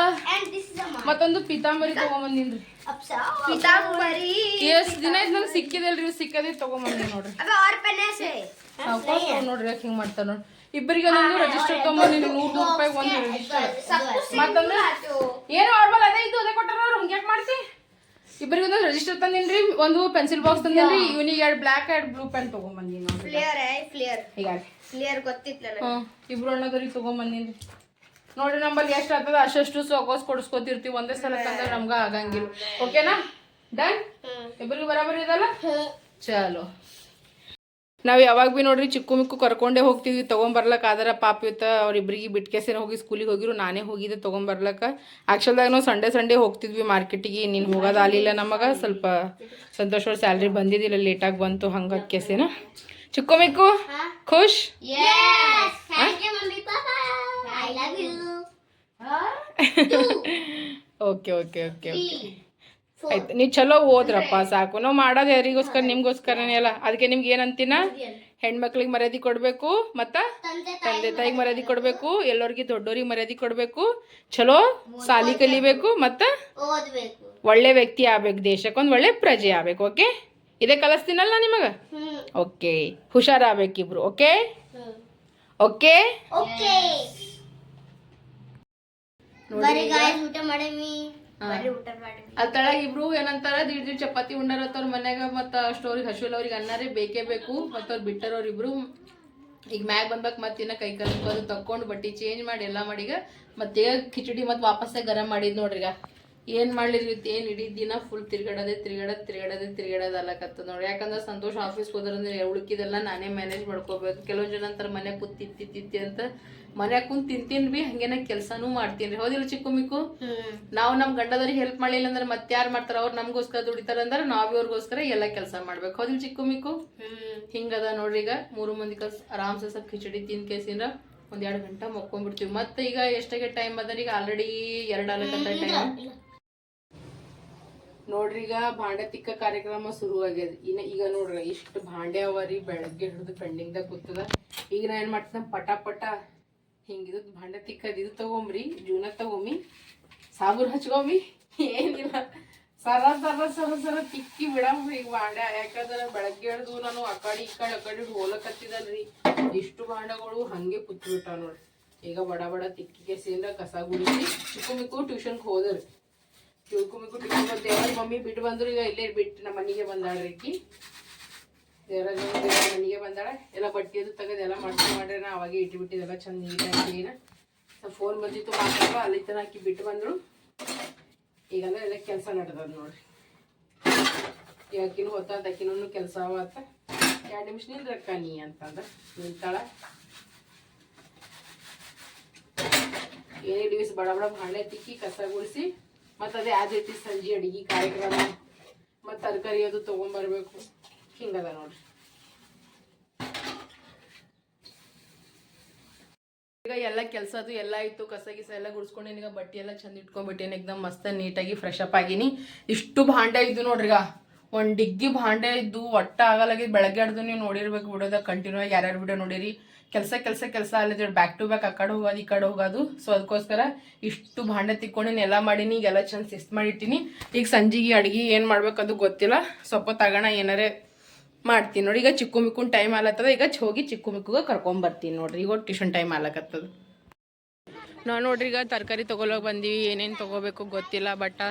ಮತ್ತೊಂದು ಪಿತಾಂಬರಿ ತಗೊಂಬಂದಿನ್ರಿ. ಪಿತಾಂಬರಿ. ಎಷ್ಟ್ ದಿನ ಇದು ನಮ್ಗೆ ಸಿಕ್ಕಿದಲ್ರಿ ಸಿಕ್ಕದೇ ತಗೊಂಬಂದಿ ನೋಡ್ರಿ. ನೋಡ್ರಿ ಯಾಕೆ ಹಿಂಗ್ ಮಾಡ್ತಾರ ನೋಡ್ರಿ ಇಬ್ಬರಿಗೆ ಒಂದೊಂದು ರಿಜಿಸ್ಟರ್ ತಗೊಂಬಂದಿನಿ ನೂರ್ ನೂರ್ ರೂಪಾಯಿ ಒಂದು ರಿಜಿಸ್ಟರ್ ಮತ್ತೊಂದು? ಏನು ನಾರ್ಮಲ್ ಅದೇ ಇದು ಅದೇ ಕೊಟ್ಟಾರ ಅವ್ರು ಹಂಗೆ ಮಾಡ್ತಿ? ಇಬ್ಬರಿಗೆ ಒಂದೊಂದು ರಿಜಿಸ್ಟರ್ ತಂದಿನ್ರಿ ಒಂದು ಪೆನ್ಸಿಲ್ ಬಾಕ್ಸ್ ತಂದಿನ್ರಿ ಇವನಿಗೆ ಎರಡು ಬ್ಲ್ಯಾಕ್ ಎರಡು ಬ್ಲೂ ಪೆನ್ ತಗೊಂಬಂದಿನಿ ಫ್ಲೇಯರ್ ಹೀಗಾಗಿ. ಫ್ಲೇಯರ್ ಗೊತ್ತಿತ್ತು ಇಬ್ರು ಅಣ್ಣದವ್ರಿಗೆ ತಗೊಂಬಂದಿನ್ರಿ. ನೋಡ್ರಿ ನಮ್ಮಲ್ಲಿ ಎಷ್ಟು ಆಗ್ತದ ಅಷ್ಟು ಸೊಗೋಸ್ ಕೊಡಿಸ್ಕೊತಿರ್ತೀವಿ ಒಂದೇ ಸಲ ತಂದ್ರೆ ನಮ್ಗ ಆಗಂಗಿಲ್ಲ. ಓಕೆನಾ ಡನ್ ಇಬ್ರಿಗೆ ಬರಾಬರಿ ಇದಲ್ಲ? ಚಲೋ. ನಾವು ಯಾವಾಗ ಭೀ ನೋಡ್ರಿ ಚಿಕ್ಕು ಮಿಕ್ಕು ಕರ್ಕೊಂಡೇ ಹೋಗ್ತಿದ್ವಿ ತೊಗೊಂಬರ್ಲಕ್ಕೆ ಆದ್ರೆ ಪಾಪ ಇವತ್ತು ಅವ್ರಿಬ್ರಿಗೆ ಬಿಟ್ಕೆಸೇನ ಹೋಗಿ ಸ್ಕೂಲಿಗೆ ಹೋಗಿರು ನಾನೇ ಹೋಗಿದ್ದೆ ತೊಗೊಂಬರ್ಲಕ್ಕೆ. ಆ್ಯಕ್ಚುಲ್ದಾಗ ನಾವು ಸಂಡೇ ಸಂಡೇ ಹೋಗ್ತಿದ್ವಿ ಮಾರ್ಕೆಟಿಗೆ ನೀನು ಹೋಗೋದಾಗಲಿಲ್ಲ ನಮಗೆ ಸ್ವಲ್ಪ ಸಂತೋಷವ್ರ ಸ್ಯಾಲ್ರಿ ಬಂದಿದ್ದಿಲ್ಲ ಲೇಟಾಗಿ ಬಂತು ಹಂಗೆ ಹಕ್ಕೆಸೇನ ಚಿಕ್ಕು ಮಿಕ್ಕು ಖುಷ್? ಓಕೆ ಓಕೆ ಓಕೆ ಓಕೆ ಆಯ್ತು ನೀವು ಚಲೋ ಓದ್ರಪ್ಪ ಸಾಕು. ನಾವು ಮಾಡೋದು ಯಾರಿಗೋಸ್ಕರ ನಿಮ್ಗೋಸ್ಕರನೇ ಅಲ್ಲ. ಅದಕ್ಕೆ ನಿಮ್ಗೆ ಏನಂತೀನ? ಹೆಣ್ಮಕ್ಳಿಗೆ ಮರ್ಯಾದೆ ಕೊಡಬೇಕು ಮತ್ತು ತಂದೆ ತಾಯಿಗೆ ಮರ್ಯಾದೆ ಕೊಡಬೇಕು. ಎಲ್ಲರಿಗೆ ದೊಡ್ಡೋರಿಗೆ ಮರ್ಯಾದೆ ಕೊಡಬೇಕು. ಚಲೋ ಸಾಲಿ ಕಲಿಬೇಕು ಮತ್ತು ಒಳ್ಳೆ ವ್ಯಕ್ತಿ ಆಗ್ಬೇಕು ದೇಶಕ್ಕೊಂದು ಒಳ್ಳೆ ಪ್ರಜೆ ಆಗ್ಬೇಕು ಓಕೆ? ಇದೇ ಕಲಿಸ್ತೀನಲ್ಲ ನಿಮಗೆ? ಓಕೆ. ಹುಷಾರಾಗಬೇಕಿಬ್ರು ಓಕೆ? ಓಕೆ? ಓಕೆ. ಅಲ್ಲಿ ತಳಗ ಇಬ್ರು ಏನಂತಾರ ದೀಡ್ ದಿಡ್ ಚಪಾತಿ ಉಂಡಾರತ್ತವ್ರ ಮನ್ಯಾಗ ಮತ್ತ ಅಷ್ಟವ್ರಿಗೆ ಹಸುಲ್ ಅವ್ರಿಗೆ ಅನ್ನಾರೇ ಬೇಕೇ ಬೇಕು. ಮತ್ತ ಅವ್ರು ಬಿಟ್ಟರವ್ರ ಇಬ್ರು. ಈಗ ಮ್ಯಾಗ ಬಂದ್ಬೇಕು ಮತ್ತೆ ಇನ್ನ ಕೈ ಕಲ್ಕೊಂಡು ತಕ್ಕೊಂಡು ಬಟ್ಟಿ ಚೇಂಜ್ ಮಾಡಿ ಎಲ್ಲ ಮಾಡಿ ಈಗ ಮತ್ತೆ ಕಿಚಡಿ ಮತ್ತೆ ವಾಪಸ್ಸೇ ಗರಂ ಮಾಡಿದ್ ನೋಡ್ರಿ ಈಗ ಏನ್ ಮಾಡ್ಲಿರಿ ಏನ್ ಇಡೀ ದಿನ ಫುಲ್ ತಿರ್ಗಾಡೋದೇ ತಿರ್ಗಾಡೋದ್ ತಿರ್ಗಾಡೋದೇ ತಿರ್ಗಾಡೋದ್ ಅಲ್ಲಕತ್ತ ನೋಡಿ ಯಾಕಂದ್ರೆ ಸಂತೋಷ ಆಫೀಸ್ ಹೋದ್ರಂದ್ರೆ ಉಳ್ಕಿದೆಲ್ಲ ನಾನೇ ಮ್ಯಾನೇಜ್ ಮಾಡ್ಕೋಬೇಕು. ಕೆಲವೊಂದ್ ಜನ ಅಂತಾರ ಮನೆ ಕೂತ್ ತಿತ್ತಿ ಅಂತ. ಮನ್ಯಾಗ ಕುಂತ್ ತಿಂತೀನಿ ಬಿ ಹಂಗೇನ ಕೆಲ್ಸಾನು ಮಾಡ್ತೀನಿ ಹೌದಿಲ್ಲ ಚಿಕ್ಕು ಮಿಕ್ಕು? ನಾವು ನಮ್ಮ ಗಂಡದವ್ರಿಗೆ ಹೆಲ್ಪ್ ಮಾಡಲಿಲ್ಲ ಅಂದ್ರೆ ಮತ್ತೆ ಯಾರು ಮಾಡ್ತಾರ? ಅವ್ರು ನಮಗೋಸ್ಕರ ದುಡಿತಾರ ಅಂದ್ರೆ ನಾವ್ ಇವ್ರಿಗೋಸ್ಕರ ಎಲ್ಲ ಕೆಲಸ ಮಾಡ್ಬೇಕು. ಹೌದಿಲ್ಲ ಚಿಕ್ಕು ಮಿಕ್ಕು? ಹಿಂಗದ ನೋಡ್ರಿ ಈಗ ಮೂರು ಮಂದಿ ಕಲ್ಸ ಆರಾಮ್ಸೆ ಸ್ವಲ್ಪ ಖಿಚಡಿ ತಿನ್ ಕೇಸಿಂದ್ರ ಒಂದ್ ಎರಡು ಗಂಟೆ ಮಕ್ಕೊಂಡ್ಬಿಡ್ತೀವಿ. ಮತ್ತೆ ಈಗ ಎಷ್ಟಾಗೆ ಟೈಮ್ ಅದ ಈಗ ಆಲ್ರೆಡಿ ಎರಡು ಟೈಮ್ ನೋಡ್ರಿ, ಈಗ ಭಾಂಡೆ ತಿಕ್ಕ ಕಾರ್ಯಕ್ರಮ ಶುರು ಆಗ್ಯದ ಇನ್ನ ಈಗ ನೋಡ್ರಿ, ಇಷ್ಟು ಭಾಂಡೆ ಅವರಿ ಬೆಳಗ್ಗೆ ಹಿಡಿದು ಪೆಂಡಿಂಗ್ದಾಗ ಕೂತದ. ಈಗ ನಾ ಏನ್ ಮಾಡ್ತ ಪಟ ಪಟ ಹಿಂಗಿದು ಭಾಂಡೆ ತಿಕ್ಕದ ಇದು ತಗೊಂಬ್ರಿ, ಜೂನ ತಗೊಂಬಿ ಸಾಬೂರ್ ಹಚ್ಕೊಂಬಿ. ಏನಿಲ್ಲ, ಸರ ಸರ ಸರ ಸರ ತಿಕ್ಕಿ ಬಿಡಂಬ್ರಿ ಈಗ ಭಾಂಡೆ. ಯಾಕಂದ್ರೆ ಬೆಳಗ್ಗೆ ಹಿಡ್ದು ನಾನು ಆ ಕಡೆ ಈ ಕಡೆ ಆ ಕಡೆ ಹೋಲಕತ್ತಿದಲ್ರಿ ಇಷ್ಟು ಭಾಂಡೆಗಳು ಹಂಗೆ ಕೂತ್ ಬಿಟ್ಟಾವ ನೋಡ್ರಿ. ಈಗ ಬಡ ಬಡ ತಿಕ್ಕಿ ಕೆಸಿಂದ ಕಸ ಗುಡಿಸಿ ಚಿಕ್ಕ ಮಿಕ್ಕು ಟ್ಯೂಷನ್ಗೆ ಹೋದ್ರಿ ಚಿಕ್ಕು ಮಿಕ್ಕು ಟ್ಯೂಷನ್ ಮಮ್ಮಿ ಬಿಟ್ಟು ಬಂದ್ರು ಈಗ ಇಲ್ಲೇ ಬಿಟ್ಟು ನಮ್ಮ ಮನೆಗೆ ಬಂದಾಳ್ರಿ ರೀ ದೇವರಾಜ ದೇವರ ಮನೆಗೆ ಬಂದಾಳ. ಎಲ್ಲ ಬಟ್ಟೆ ಅದು ತೆಗೆದು ಎಲ್ಲ ಮಾಡ್ಕೊಂಡು ಮಾಡ್ರಿ ನಾ ಅವಾಗೆ ಇಟ್ಬಿಟ್ಟಿದ್ದೆಲ್ಲ ಚಂದ ನೀಟಾಗಿ ಫೋನ್ ಬಂದಿತ್ತು ಮಾತಾಡುವ ಅಲ್ಲಿ ತನಕ ಹಾಕಿ ಬಿಟ್ಟು ಬಂದರು. ಈಗೆಲ್ಲ ಎಲ್ಲ ಕೆಲಸ ನಡೆದದ ನೋಡ್ರಿ. ಈಗ ಹೊತ್ತ ಅಕ್ಕಿನೂ ಕೆಲಸ ಅವತ್ತ ಎರಡು ನಿಮಿಷ ನಿಲ್ರಕ್ಕ ನೀ ಅಂತಂದ. ನಿಂತಾಳ. ಏನೇ ದಿವಸ ಬಡ ಬಡ ಭಾಂಡೆ ತಿಕ್ಕಿ ಕಸ ಗುಡಿಸಿ. ಮತ್ತು ಅದೇ ಆ ರೀತಿ ಸಂಜೆ ಅಡಿಗೆ ಕಾರ್ಯಕ್ರಮ, ಮತ್ತು ತರಕಾರಿ ಅದು ತೊಗೊಂಬರ್ಬೇಕು. ಹಿಂಗದ ನೋಡ್ರಿ. ಈಗ ಎಲ್ಲ ಕೆಲಸ ಅದು ಎಲ್ಲ ಇತ್ತು ಕಸ ಗಿಸ ಎಲ್ಲ ಗುಡ್ಸ್ಕೊಂಡು ಈಗ ಬಟ್ಟೆ ಎಲ್ಲ ಚಂದ ಇಟ್ಕೊಂಡ್ಬಿಟ್ಟೇನಿ ಎಕ್ದಮ್ ಮಸ್ತ್ ನೀಟಾಗಿ ಫ್ರೆಶ್ ಅಪ್ ಆಗಿನಿ. ಇಷ್ಟು ಭಾಂಡೆ ಇದ್ದು ನೋಡ್ರಿಗ ಒಂದು ಡಿಗ್ಗಿ ಭಾಂಡೆ ಇದ್ದು, ಒಟ್ಟ ಆಗಲಾಗಿದ್ದು ಬೆಳಗ್ಗೆ ಅಡ್ದು ನೀವು ನೋಡಿರ್ಬೇಕು ಬಿಡೋದ ಕಂಟಿನ್ಯೂ ಆಗಿ ಯಾರ್ಯಾರು ವಿಡಿಯೋ ನೋಡಿರಿ. ಕೆಲಸ ಕೆಲಸ ಕೆಲಸ ಅಲ್ಲದೆ ಬ್ಯಾಕ್ ಟು ಬ್ಯಾಕ್ ಆ ಕಡೆ ಹೋಗೋದು, ಈ ಕಡೆ ಹೋಗೋದು. ಸೊ ಅದಕ್ಕೋಸ್ಕರ ಇಷ್ಟು ಭಾಂಡೆ ತಿಕ್ಕೊಂಡಿನಿ ಎಲ್ಲ ಮಾಡೀನಿ ಈಗೆಲ್ಲ ಚಂದ ಶಿಸ್ತು ಮಾಡಿಟ್ಟಿನಿ. ಈಗ ಸಂಜೆಗೆ ಅಡ್ಗೆ ಏನು ಮಾಡ್ಬೇಕದು ಗೊತ್ತಿಲ್ಲ. ಸ್ವಲ್ಪ ತಗೋಣ, ಏನಾರೇ ಮಾಡ್ತೀನಿ ನೋಡಿ. ಈಗ ಚಿಕ್ಕು ಮಿಕ್ಕುನ್ ಟೈಮ್ ಆಲತ್ತದ. ಈಗ ಹೋಗಿ ಚಿಕ್ಕು ಮಿಕ್ಕುಗೆ ಕರ್ಕೊಂಬರ್ತೀನಿ ನೋಡ್ರಿ. ಈಗ ಟ್ಯೂಷನ್ ಟೈಮ್ ಆಲಕತ್ತದ. ನಾವು ನೋಡ್ರಿ, ಈಗ ತರಕಾರಿ ತೊಗೊಳಕ್ಕೆ ಬಂದೀವಿ. ಏನೇನು ತೊಗೋಬೇಕು ಗೊತ್ತಿಲ್ಲ ಬಟ್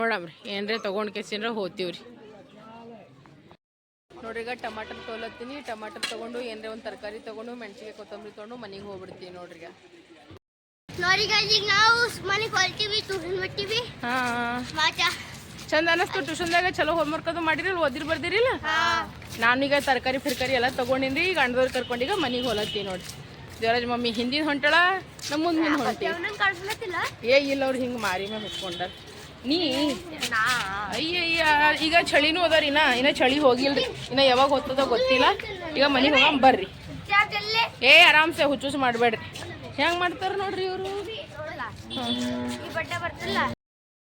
ನೋಡಮ್ರಿ. ಏನರೇ ತೊಗೊಂಡು ಕೆಸಿನ್ರೆ ಹೋಗ್ತೀವ್ರಿ. ನೋಡ್ರಿ ಈಗ ಟಮಾಟರ್ ತೊಗೊಳತ್ತೀನಿ ಟಮಾಟರ್ ತಗೊಂಡು ಏನ್ರ ಒಂದು ತರಕಾರಿ ತಗೊಂಡು ಮೆಣಸಿಗೆ ಕೊತ್ತಂಬರಿ ತೊಗೊಂಡು ಮನೆಗೆ ಹೋಗ್ಬಿಡ್ತೀನಿ ನೋಡ್ರಿ ನೋಡಿ ಈಗ ನಾವು ಮನೆಗೆ ಹೊಲ್ತೀವಿ ಟ್ಯೂಷನ್ ಮಾತಾ ಚಂದ ಅನಸ್ತು ಟ್ಯೂಷನ್ದಾಗ ಚಲೋ ಹೋಮ್ವರ್ಕ್ ಅದು ಮಾಡಿರಿ ಓದಿರ್ ಬರ್ದಿರಿಲ್ಲ? ನಾನೀಗ ತರಕಾರಿ ಫಿರ್ಕಾರಿ ಎಲ್ಲ ತಗೊಂಡಿನ್ರಿ ಈಗ ಅಣ್ಣದವ್ರು ಕರ್ಕೊಂಡೀಗ ಮನೆಗೆ ಹೊಲತ್ತೀನಿ ನೋಡಿ ದೇವರಾಜ್ ಮಮ್ಮಿ ಹಿಂದಿನ ಹೊಂಟಳ ನಮ್ಮ ಮುಂದಿನ ಮುಂದೆ ಹೊಂಟಿ ಏ ಇಲ್ಲ ಅವ್ರು ಹಿಂಗೆ ಮಾರಿ ಮೇಲೆ ಹುಟ್ಕೊಂಡಾರ ನೀ? ನಾ ಅಯ್ಯಯ್ಯ, ಈಗ ಚಳಿನೂ ಅದಾರ ಇನ್ನ ಇನ್ನ ಚಳಿ ಹೋಗಿಲ್ರಿ. ಇನ್ನ ಯಾವಾಗ ಹೋಗ್ತದ ಗೊತ್ತಿಲ್ಲ. ಈಗ ಮನೆಗೆ ಹೋಗಂ ಬರ್ರಿ. ಏ, ಆರಾಮ್ಸೆ, ಹುಚ್ಚುಸ್ ಮಾಡಬೇಡ್ರಿ. ಹೆಂಗ್ ಮಾಡ್ತಾರ ನೋಡ್ರಿ ಇವರು?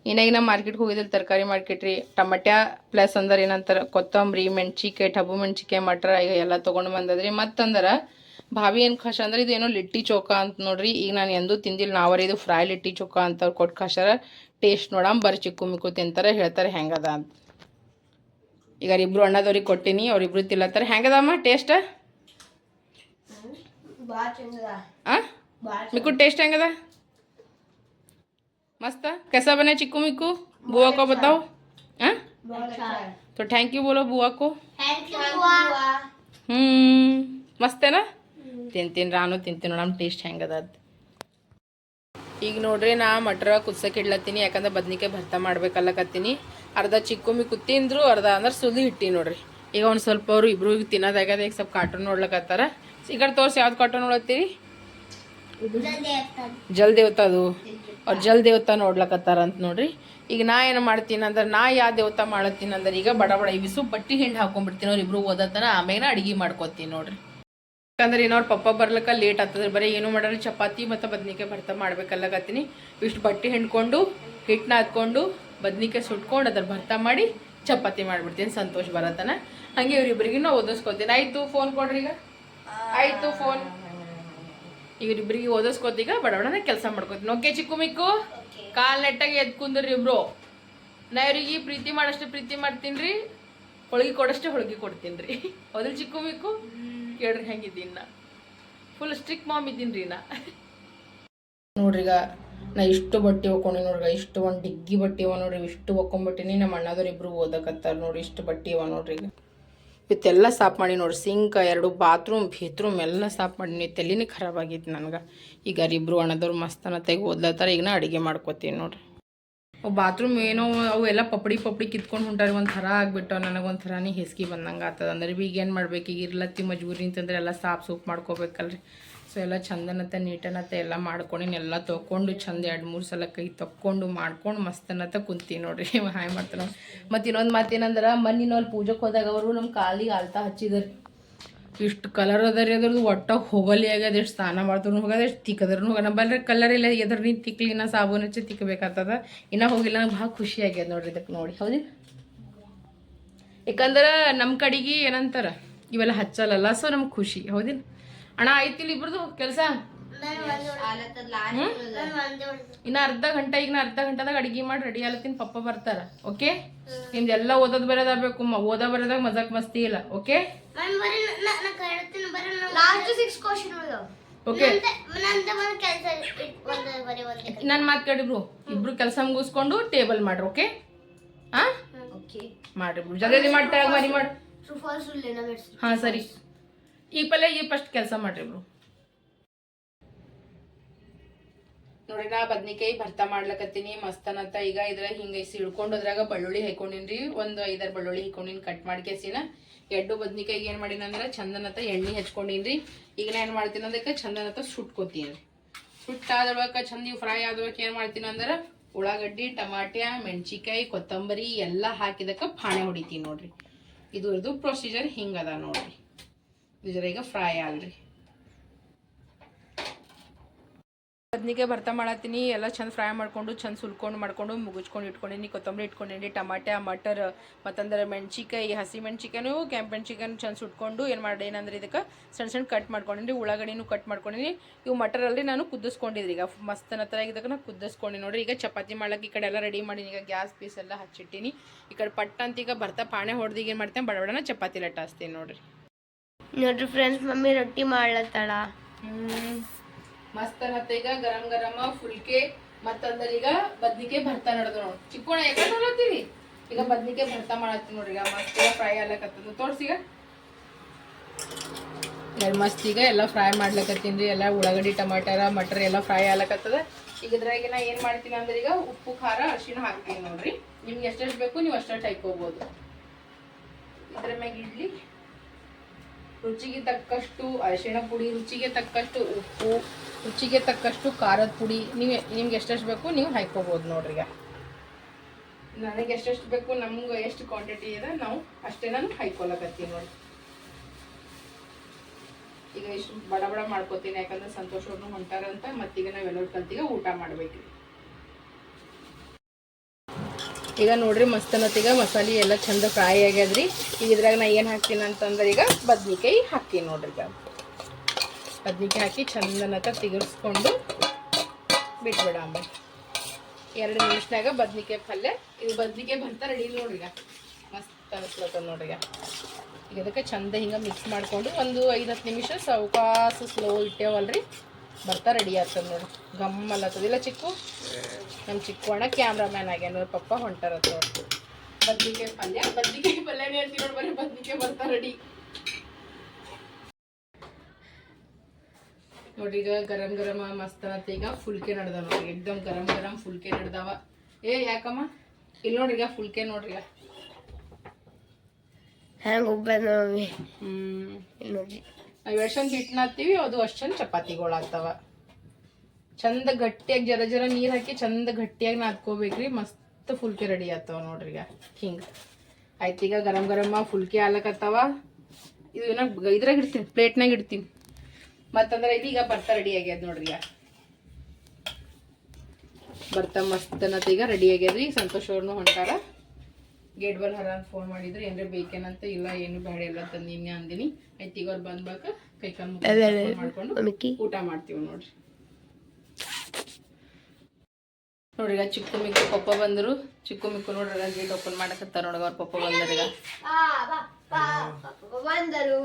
ಈಗ ನಮ್ಮ ಮಾರ್ಕೆಟ್ಗೆ ಹೋಗಿದ್ದಲ್ಲಿ ತರಕಾರಿ ಮಾರ್ಕೆಟ್ ರೀ. ಟಮಟ್ಯಾ ಪ್ಲಸ್ ಅಂದ್ರೆ ಏನಂತಾರ, ಕೊತ್ತಂಬರಿ ಮೆಣ್ಸಿಕಾಯಿ ಟಬು ಮೆಣ್ಸಿಕಾಯಿ ಮಟ್ರ, ಈಗ ಎಲ್ಲ ತೊಗೊಂಡು ಬಂದದ್ರಿ ಮತ್ತಂದ್ರ, ಭಾವಿ ಏನು ಖಾಶ ಅಂದ್ರೆ, ಇದು ಏನೋ ಲಿಟ್ಟಿ ಚೌಕ ಅಂತ ನೋಡ್ರಿ. ಈಗ ನಾನು ಎಂದೂ ತಿಂದಿಲ್ಲ ನಾವರ ಇದು ಫ್ರೈ ಲಿಟ್ಟಿ ಚೌಕ ಅಂತ ಕೊಟ್ಟು ಖಾಶಾರ ಟೇಸ್ಟ್ ನೋಡಮ್ ಬರ್ರಿ ಚಿಕ್ಕು ಮಿಕ್ಕು ತಿಂತಾರೆ ಹೇಳ್ತಾರೆ ಹೆಂಗದ ಅಂತ ಈಗ ಇಬ್ರು ಅಣ್ಣದವ್ರಿಗೆ ಕೊಟ್ಟಿನಿ ಅವ್ರಿಬ್ರು ತಿಲ್ಲತ್ತಾರ ಹೆಂಗದಮ್ಮ ಟೇಸ್ಟ್ ಭಾಳ ಚಂದದ ಆ ಭಾಳ ಮಿಕ್ಕು ಟೇಸ್ಟ್ ಹೆಂಗದ मस्त कैसा बना चिक्कू मिक्कू बुआ को बताओ हाँ तो थैंक यू बोलो बुआ को ಥ್ಯಾಂಕ್ ಯು ಹ್ಮ್ ಮಸ್ತ್ ಏನಾ ತಿಂತೀನಿ ನಾನು ತಿಂತೀನಿ ನೋಡಮ್ ಟೇಸ್ಟ್ ಹೆಂಗದ ಅಂತ ಈಗ ನೋಡ್ರಿ ನಾ ಮಟ್ರ ಕುದ್ಸಕ್ಕೆ ಇಡ್ಲತ್ತೀನಿ, ಯಾಕಂದ್ರೆ ಬದ್ನಿಕಾಯಿ ಭರ್ತಾ ಮಾಡ್ಬೇಕಲ್ಲಕತ್ತೀನಿ. ಅರ್ಧ ಚಿಕ್ಕೊಮ್ಮಿ ಕುತ್ತಿಂದ್ರು ತಿಂದ್ರು ಅರ್ಧ ಅಂದ್ರೆ ಸುಲಿ ಇಟ್ಟಿ ನೋಡ್ರಿ. ಈಗ ಒಂದು ಸ್ವಲ್ಪ ಅವರು ಇಬ್ರು ತಿನ್ನೋದಾಗ್ಯದ ಈಗ ಸ್ವಲ್ಪ ಕಾಟನ್ ನೋಡ್ಲಕತ್ತಾರ. ಈ ಕಡೆ ತೋರಿಸಿ ಯಾವ್ದು ಕಾಟನ್ ನೋಡತ್ತೀರಿ ಜಲ್ ದೇವತಾದು ಅವ್ರು ಜಲ್ ದೇವತ ನೋಡ್ಲಕತ್ತಾರ ಅಂತ ನೋಡ್ರಿ. ಈಗ ನಾ ಏನು ಮಾಡ್ತೀನಿ ಅಂದ್ರೆ, ನಾ ಯಾವ ದೇವತ ಮಾಡತ್ತೀನಿ ಅಂದ್ರೆ, ಈಗ ಬಡ ಬಡ ಇವಿಸು ಬಟ್ಟಿ ಹಿಂಡಿ ಹಾಕೊಂಡ್ಬಿಡ್ತೀನಿ, ಅವ್ರು ಇಬ್ರು ಓದತ್ತನ ಆಮೇಲೆ ಅಡಿಗೆ ಮಾಡ್ಕೊತೀನಿ ನೋಡ್ರಿ. ಯಾಕಂದ್ರೆ ಇನ್ನವ್ರ ಪಪ್ಪ ಬರ್ಲಕ್ಕ ಲೇಟ್ ಆಗ್ತದೆ. ಬರೀ ಏನು ಮಾಡೋರು ಚಪಾತಿ ಮತ್ತು ಬದ್ನಿಕಾಯಿ ಭರ್ತಾ ಮಾಡ್ಬೇಕಲ್ಲಕತ್ತೀನಿ ಇಷ್ಟು ಬಟ್ಟೆ ಹಿಂಡ್ಕೊಂಡು ಹಿಟ್ಟನ್ನ ಹಾಕ್ಕೊಂಡು ಬದ್ನಿಕಾಯಿ ಸುಟ್ಕೊಂಡು ಅದ್ರ ಭರ್ತ ಮಾಡಿ ಚಪಾತಿ ಮಾಡ್ಬಿಡ್ತೀನಿ. ಸಂತೋಷ ಬರತ್ತನ ಹಂಗೆ ಇವ್ರಿಬ್ರಿಗೂ ನಾ ಓದಿಸ್ಕೊತೀನಿ. ಆಯ್ತು ಫೋನ್ ಕೊಡ್ರಿ ಈಗ. ಆಯ್ತು ಫೋನ್ ಇವ್ರಿಬ್ರಿಗೆ ಓದಿಸ್ಕೋತೀಗ ಈಗ. ಬಡನೆ ಕೆಲಸ ಮಾಡ್ಕೊತೀನಿ. ಓಕೆ ಚಿಕ್ಕು ಮಿಕ್ಕು ಕಾಲ್ ನೆಟ್ಟಾಗಿ ಎದ್ದು ಕುಂದ್ರಿ ಇಬ್ರು ನಾ ಇವ್ರಿಗೆ ಪ್ರೀತಿ ಮಾಡಷ್ಟು ಪ್ರೀತಿ ಮಾಡ್ತೀನಿ ರೀ. ಹೋಳಿಗೆ ಕೊಡಷ್ಟೇ ಹೋಳಿಗೆ ಕೊಡ್ತೀನಿ ರೀ. ಚಿಕ್ಕು ಮಿಕ್ಕು ಕೇಳ್ರಿ ಹೆಂಗಿದ್ದೀನಿ ನಾ ಫುಲ್ ಸ್ಟ್ರಿಕ್ ಮಾಮ್ ಇದ್ದೀನಿ ರೀ ನಾ ನೋಡ್ರಿಗ ನಾ ಇಷ್ಟು ಬಟ್ಟೆ ಹಾಕೊಂಡಿ ನೋಡ್ರಿ ಇಷ್ಟು ಒಂದು ಡಿಗ್ಗಿ ಬಟ್ಟೆ ಅವ ನೋಡ್ರಿ ಇಷ್ಟು ಹಾಕೊಂಡ್ಬಿಟ್ಟಿನಿ ನಮ್ಮ ಅಣ್ಣದವ್ರು ಇಬ್ರು ಓದಕತ್ತಾರ ನೋಡ್ರಿ ಇಷ್ಟು ಬಟ್ಟೆ ಅವ ನೋಡ್ರಿ ಈಗ. ಇವತ್ತೆಲ್ಲ ಸಾಫ್ ಮಾಡಿ ನೋಡ್ರಿ ಸಿಂಕ್ ಎರಡು ಬಾತ್ರೂಮ್ ಬೇತ್ರೂಮ್ ಎಲ್ಲ ಸಾಫ್ ಮಾಡಿನಿ, ತಲೆನೇ ಖರಾಬ್ ಆಗಿತ್ತು ನನಗೆ. ಈಗ ಇಬ್ರು ಅಣ್ಣದವ್ರು ಮಸ್ತನ ತೆಗೆ ಓದ್ಲತ್ತಾರ, ಈಗ ನಾ ಅಡುಗೆ ಮಾಡ್ಕೋತೀನಿ ನೋಡ್ರಿ. ಬಾತ್ರೂಮ್ ಏನೋ ಅವೆಲ್ಲ ಪಪಡಿ ಪಪಡಿ ಕಿತ್ಕೊಂಡು ಹೊಂಟಾರ, ಒಂಥರ ಆಗ್ಬಿಟ್ಟು ಆಗ್ಬಿಟ್ಟವ ನನಗೆ ಒಂದು ಥರನೇ ಹೆಸ್ಗಿ ಬಂದಂಗೆ ಆಗ್ತದೆ ಅಂದ್ರೆ ಬಿ ಈಗ ಏನು ಮಾಡ್ಬೇಕು? ಈಗ ಇರ್ಲತ್ತಿ ಮಜ್ಬೂರಿ ಅಂತಂದ್ರೆ ಎಲ್ಲ ಸಾಫ್ ಸೂಪ್ ಮಾಡ್ಕೋಬೇಕಲ್ರಿ. ಸೊ ಎಲ್ಲ ಚಂದನತ್ತ ನೀಟನತ್ತ ಎಲ್ಲ ಮಾಡ್ಕೊಂಡು ಎಲ್ಲ ತೊಗೊಂಡು ಚಂದ ಎರಡು ಮೂರು ಸಲ ಕೈ ತಕ್ಕೊಂಡು ಮಾಡ್ಕೊಂಡು ಮಸ್ತನತ್ತ ಕುಂತೀನಿ ನೋಡ್ರಿ. ಹಾಯ್ ಮಾಡ್ತಾರೆ ಮತ್ತು ಇನ್ನೊಂದು ಮಾತೇನಂದ್ರೆ ಮನ್ನಿನವ್ರು ಪೂಜೆಗೆ ಹೋದಾಗ ಅವರು ನಮ್ಮ ಕಾಲಿಗೆ ಆಳ್ತಾ ಹಚ್ಚಿದ್ರು. ಇಷ್ಟು ಕಲರ್ ಅದ ರೀ ಅದ್ರದ್ದು ಒಟ್ಟ ಹೋಗಲಿ ಆಗ್ಯದ ಎಷ್ಟು ಸ್ನಾನ ಮಾಡಿದ್ರು ಹೋಗೋದು ಎಷ್ಟು ತಿಕ್ಕದ್ರೂ ಹೋಗ ನಂಬಲ್ರಿ ಕಲರ್ ಇಲ್ಲ ಎದ್ರ ನೀನು ತಿಕ್ಲಿ ನಾ ಸಾಬೂನು ಹಚ್ಚಿ ತಿಕ್ಕಬೇಕಾಗ್ತದ ಇನ್ನೂ ಹೋಗಿಲ್ಲ ನಂಗೆ ಭಾಳ ಖುಷಿ ಆಗ್ಯದ ನೋಡ್ರಿ ಇದಕ್ಕೆ ನೋಡಿ. ಹೌದಿ ಯಾಕಂದ್ರೆ ನಮ್ಮ ಕಡೆಗೆ ಏನಂತಾರೆ ಇವೆಲ್ಲ ಹಚ್ಚಲ್ಲಲ್ಲ ಸೊ ನಮ್ಗೆ ಖುಷಿ. ಹೌದಿನ ಅಣ್ಣ ಆಯ್ತಿಲ್ಲ ಇಬ್ರದು ಕೆಲಸ? ಇನ್ನು ಅರ್ಧ ಗಂಟೆ ಈಗ ನಾ ಅರ್ಧ ಗಂಟೆದಾಗ ಅಡಿಗೆ ಮಾಡಿ ರೆಡಿ ಆಲತ್ತೀನಿ ಪಪ್ಪ ಬರ್ತಾರ ಓಕೆ ನಿಮ್ದು ಎಲ್ಲ ಓದೋದು ಬರೋದಾಗಬೇಕು ಓದ ಬರೋದಾಗ ಮಜಾಕ್ ಮಸ್ತಿ ಇಲ್ಲ ಓಕೆ ಓಕೆ ನಂದ ಒಂದು ಕೆಲಸ ಒಂದು ಬರೀ ಒಂದು ನಾನು ಮಾತು ಕೇಳಿಬ್ರು ಇಬ್ರು ಕೆಲಸ ಮುಗಿಸ್ಕೊಂಡು ಟೇಬಲ್ ಮಾಡ್ರಿ ಓಕೆ ಹಾ ಓಕೆ ಮಾಡ್ರಿ ಜಲ್ದಿ ಮಾಡಿ. ಟ್ಯಾಗ್ ಮಾಡಿ ಹಾ ಸರಿ. ಈ ಪಲ್ಯ ಈ ಫಸ್ಟ್ ಕೆಲಸ ಮಾಡ್ರಿ ಇಬ್ರು ನೋಡ್ರಿ, ನಾ ಬದ್ನಿಕಾಯಿ ಭರ್ತಾ ಮಾಡ್ಲಕತ್ತೀನಿ, ಮಸ್ತನತ್ತ. ಈಗ ಇದ್ರ ಹಿಂಗ ಸಿಡ್ಕೊಂಡು ಅದ್ರಾಗ ಬೆಳ್ಳುಳ್ಳಿ ಹಾಕೊಂಡಿನ್ರಿ ಒಂದು ಐದಾರು ಬೆಳ್ಳುಳ್ಳಿ ಹಾಕೊಂಡಿನಿ ಕಟ್ ಮಾಡ್ಕೇಸಿನ ಎಡ್ಡು ಬದ್ನಿಕಾಯಿಗೆ ಏನು ಮಾಡೀನಿ ಅಂದ್ರೆ, ಚಂದನತ್ತ ಎಣ್ಣೆ ಹಚ್ಕೊಂಡಿನ್ರಿ. ಈಗ ನಾ ಏನು ಮಾಡ್ತೀನಿ ಅದಕ್ಕೆ ಚಂದನತ್ತ ಸುಟ್ಕೋತೀನಿ ಸುಟ್ಟಾದೊಳಕ ಚಂದ ಇವು ಫ್ರೈ ಆದೊಳಕ ಏನು ಮಾಡ್ತೀನಿ ಅಂದ್ರೆ, ಉಳ್ಳಾಗಡ್ಡಿ, ಟಮಾಟ್ಯ ಮೆಣಸಿಕಾಯಿ ಕೊತ್ತಂಬರಿ ಎಲ್ಲ ಹಾಕಿದಕ್ಕೆ ಫಾಣೆ ಹೊಡಿತೀನಿ ನೋಡ್ರಿ. ಇದು ಪ್ರೊಸೀಜರ್ ಹಿಂಗದ ನೋಡ್ರಿ. ಇದ್ರ ಈಗ ಫ್ರೈ ಆಲ್ರಿ ಬದ್ನಿಕಾಯಿ ಭರ್ತಾ ಮಾಡತ್ತೀನಿ. ಎಲ್ಲ ಚಂದ ಫ್ರೈ ಮಾಡ್ಕೊಂಡು ಚಂದ ಸುಲ್ಕೊಂಡು ಮಾಡ್ಕೊಂಡು ಮುಗಿಸ್ಕೊಂಡು ಇಟ್ಕೊಂಡೀನಿ. ಕೊತ್ತಂಬರಿ ಇಟ್ಕೊಂಡಿನಿ ಟಮಾಟೆ ಮಟರ್ ಮತ್ತಂದ್ರೆ ಮೆಣಸಿಕಾಯಿ ಹಸಿ ಮೆಣಸಿಕಾನು ಕೆಂಪು ಮೆಣಸಿಕಾನು ಚಂದ ಸುಟ್ಕೊಂಡು ಏನು ಮಾಡಿ ಏನಂದ್ರೆ ಇದಕ್ಕೆ? ಸಣ್ಣ ಸಣ್ಣ ಕಟ್ ಮಾಡ್ಕೊಂಡಿನಿ ಉಳ್ಳಾಗಡ್ಡಿನೂ ಕಟ್ ಮಾಡ್ಕೊಂಡಿನಿ. ಇವು ಮಟರಲ್ಲಿ ನಾನು ಕುದಿಸ್ಕೊಂಡಿದ್ರಿ ಈಗ ಮಸ್ತ್ ಹತ್ರ ಇದಕ್ಕೆ ನಾನು ಕುದಿಸ್ಕೊಂಡು ನೋಡ್ರಿ. ಈಗ ಚಪಾತಿ ಮಾಡ್ಲಿಕ್ಕೆ ಈ ಕಡೆ ಎಲ್ಲ ರೆಡಿ ಮಾಡೀನಿ. ಈಗ ಗ್ಯಾಸ್ ಪೀಸ್ ಎಲ್ಲ ಹಚ್ಚಿಟ್ಟಿನಿ. ಈ ಕಡೆ ಪಟ್ಟ ಅಂತ ಈಗ ಭರ್ತಾ ಪಾಣೆ ಹೊಡೆದಿಗೆ ಏನು ಮಾಡ್ತೇನೆ? ಬಡಬಡನ ಚಪಾತಿ ಲಟ್ಟಾಸ್ತೀನಿ ನೋಡ್ರಿ. ನೋಡ್ರಿ ಫ್ರೆಂಡ್ಸ್ ಮಮ್ಮಿ ರೊಟ್ಟಿ ಮಾಡ್ಲತ್ತಾಳ. ಹ್ಮ್. ಮಸ್ತ್ ಅನ್ನತ್ತ ಈಗ ಗರಂ ಗರಮ ಫುಲ್ಕೆ ಮತ್ತಂದ್ರ ಈಗ ಬದ್ನಿಕಾಯಿ ಭರ್ತಾ ನಡೆದು ನೋಡಿ. ಚಿಕ್ಕೋಣ ಯಾಕೆ ನೋಡತ್ತೀವಿ ಈಗ ಬದ್ನಿಕಾಯಿ ಭರ್ತಾ ಮಾಡತ್ತೀನಿ ನೋಡ್ರಿ ಈಗ ಮಸ್ತ್ ಫ್ರೈ ಆಗ್ಲಕತ್ತದ. ತೋರ್ಸಿಗ ಮಸ್ತ್ ಈಗ ಎಲ್ಲ ಫ್ರೈ ಮಾಡ್ಲಕತ್ತೀನಿ ರೀ. ಎಲ್ಲ ಉಳ್ಳಾಗಡ್ಡಿ, ಟಮಾಟರ, ಮಟರ್ ಎಲ್ಲ ಫ್ರೈ ಆಗ್ಲಕತ್ತದ. ಈಗ ಇದ್ರಾಗ ನಾ ಏನು ಮಾಡ್ತೀನಿ ಅಂದ್ರೆ ಈಗ ಉಪ್ಪು, ಖಾರ, ಅರ್ಶಿನ ಹಾಕ್ತೀನಿ ನೋಡ್ರಿ. ನಿಮ್ಗೆ ಎಷ್ಟೆಷ್ಟು ಬೇಕು ನೀವು ಅಷ್ಟಷ್ಟು ಹಾಕೋಬೋದು ಇದ್ರ ಮ್ಯಾಗ ಇಡ್ಲಿ. ರುಚಿಗೆ ತಕ್ಕಷ್ಟು ಅರಿಶಿಣ ಪುಡಿ, ರುಚಿಗೆ ತಕ್ಕಷ್ಟು ಉಪ್ಪು ರುಚಿಗೆ ತಕ್ಕಷ್ಟು ಖಾರದ ಪುಡಿ. ನೀವು ನಿಮ್ಗೆ ಎಷ್ಟೆಷ್ಟು ಬೇಕು ನೀವು ಹಾಕ್ಕೋಬೋದು ನೋಡ್ರಿ ಈಗ. ನನಗೆ ಎಷ್ಟೆಷ್ಟು ಬೇಕು ನಮ್ಗೆ ಎಷ್ಟು ಕ್ವಾಂಟಿಟಿ ಇದೆ ನಾವು ಅಷ್ಟೇ ನಾನು ಹಾಕ್ಕೊಳಕತ್ತೀನಿ ನೋಡಿ ಈಗ ಇಷ್ಟು ಬಡ ಬಡ ಮಾಡ್ಕೋತೀನಿ, ಯಾಕಂದ್ರೆ ಸಂತೋಷ್ ಹೊಂಟಾರಂತ ಮತ್ತೀಗ ನಾವೆಲ್ಲರೂ ಕಲ್ತಿಗೆ ಊಟ ಮಾಡ್ಬೇಕು. ಈಗ ನೋಡ್ರಿ ಮಸ್ತನತ್ತೀಗ ಮಸಾಲೆ ಎಲ್ಲ ಚಂದ ಫ್ರೈ ಆಗ್ಯದ್ರಿ. ಈಗ ಇದ್ರಾಗ ನಾ ಏನು ಹಾಕ್ತೀನಿ ಅಂತಂದ್ರೆ ಈಗ ಬದ್ನಿಕಾಯಿ ಹಾಕ್ತೀನಿ ನೋಡ್ರಿ ಈಗ. ಬದ್ನಿಕಾಯಿ ಹಾಕಿ ಚಂದನಕ ಬಿಟ್ಬಿಡ ಆಮೇಲೆ. ಎರಡು ನಿಮಿಷನಾಗ ಬದ್ನಿಕಾಯಿ ಪಲ್ಯ. ಇದು ಬದ್ನಿಕಾಯಿ ಬರ್ತಾ ರೆಡಿ ನೋಡ್ರಿ ಈಗ ಮಸ್ತ್ ಅನಿಸ್ಲತ್ತ ನೋಡ್ರಿ ಈಗ ಅದಕ್ಕೆ ಚಂದ ಹಿಂಗೆ ಮಿಕ್ಸ್ ಮಾಡಿಕೊಂಡು ಒಂದು ಐದು ಹತ್ತು ನಿಮಿಷ ಸಾವಕಾಸ ಸ್ಲೋ ಇಟ್ಟೇವಲ್ರಿ. ಬರ್ತಾ ರೆಡಿ ಆಗ್ತದೆ ನೋಡಿ ಗಮ್ ಅಲ್ಲತ್ತದಿಲ್ಲ ಚಿಕ್ಕು? ನಮ್ಮ ಚಿಕ್ಕು ಅಣ್ಣ ಕ್ಯಾಮ್ರಾಮ್ಯಾನ್ ಆಗ್ಯಾನ ಪಪ್ಪ ಹೊಂಟಾರತ್ತ ಬದ್ನಿಕಾಯಿ ಪಲ್ಯ. ಬದ್ನಿಕಾಯಿ ಪಲ್ಯನೇ ನೋಡಿ ಬರೀ. ಬದ್ನಿಕಾಯಿ ಬರ್ತಾ ರೆಡಿ ನೋಡ್ರಿ ಈಗ ಗರಂ ಗರಮ ಮಸ್ತ್ ಅನ್ನತ್ತೆ. ಈಗ ಫುಲ್ಕೆ ನಡ್ದಾವ. ನೋಡ್ರಿ ಎಕ್ದಮ್ ಗರಂ ಗರಂ ಫುಲ್ಕೆ ನಡ್ದಾವ. ಏ ಯಾಕಮ್ಮ? ಇಲ್ಲಿ ನೋಡ್ರಿ ಈಗ ಫುಲ್ಕೆ ನೋಡ್ರಿ ಈಗ. ನಾವು ಎಷ್ಟೊಂದು ಹಿಟ್ಟನ್ನ ಹಾಕ್ತೀವಿ ಅದು ಅಷ್ಟೊಂದು ಚಪಾತಿಗಳಾಗ್ತಾವ. ಚಂದ ಗಟ್ಟಿಯಾಗಿ ಜರ ಜರ ನೀರು ಹಾಕಿ ಚಂದ ಗಟ್ಟಿಯಾಗಿ ನಾದ್ಕೋಬೇಕ್ರಿ ಮಸ್ತ್ ಫುಲ್ಕೆ ರೆಡಿ ಆಗ್ತಾವ ನೋಡ್ರಿ ಈಗ. ಹಿಂಗೆ. ಆಯ್ತು ಈಗ ಗರಂ ಗರಮ ಫುಲ್ಕೆ ಹಾಲಕತ್ತಾವ ಇದು ಇದ್ರಾಗ ಇಡ್ತೀನಿ ಪ್ಲೇಟ್ನಾಗ ಇಡ್ತೀನಿ. ಮತ್ತಂದ್ರೆ ಇದೀಗ ಈಗ ಬರ್ತಾ ರೆಡಿ ಆಗ್ಯದ ನೋಡ್ರಿ ಈಗ. ಬರ್ತಾ ಮಸ್ತ್ ಅನ್ನತ್ ಈಗ ರೆಡಿ ಆಗ್ಯದ್ರಿ. ಸಂತೋಷ್ ಅವ್ರನ್ನು ಹೊಂಟಾರ. ಗೇಟ್ ಬಲ್ ಹರ ಅಂತ ಫೋನ್ ಮಾಡಿದ್ರು. ಏನ್ರ ಬೇಕೇನಂತ ಇಲ್ಲ ಏನು ಬೇಡ ಎಲ್ಲ ನಿನ್ನೆ ಅಂದಿನಿ. ಆಯ್ತು ಈಗ ಅವ್ರು ಬಂದ್ಬಾಕ ಕೈ ಕಾಲು ಮಾಡ್ಕೊಂಡು ಊಟ ಮಾಡ್ತೀವಿ ನೋಡ್ರಿ. ನೋಡ್ರಿ ಈಗ ಚಿಕ್ಕು ಮಿಕ್ಕು ಪಪ್ಪ ಬಂದರು. ಚಿಕ್ಕು ಮಿಕ್ಕು ನೋಡ್ರಿ ಗೇಟ್ ಓಪನ್ ಮಾಡಕತ್ತಾರ ನೋಡ್ರಿ ಅವ್ರ ಪಪ್ಪ ಬಂದ್ರ ಈಗ. ಬಂದರು.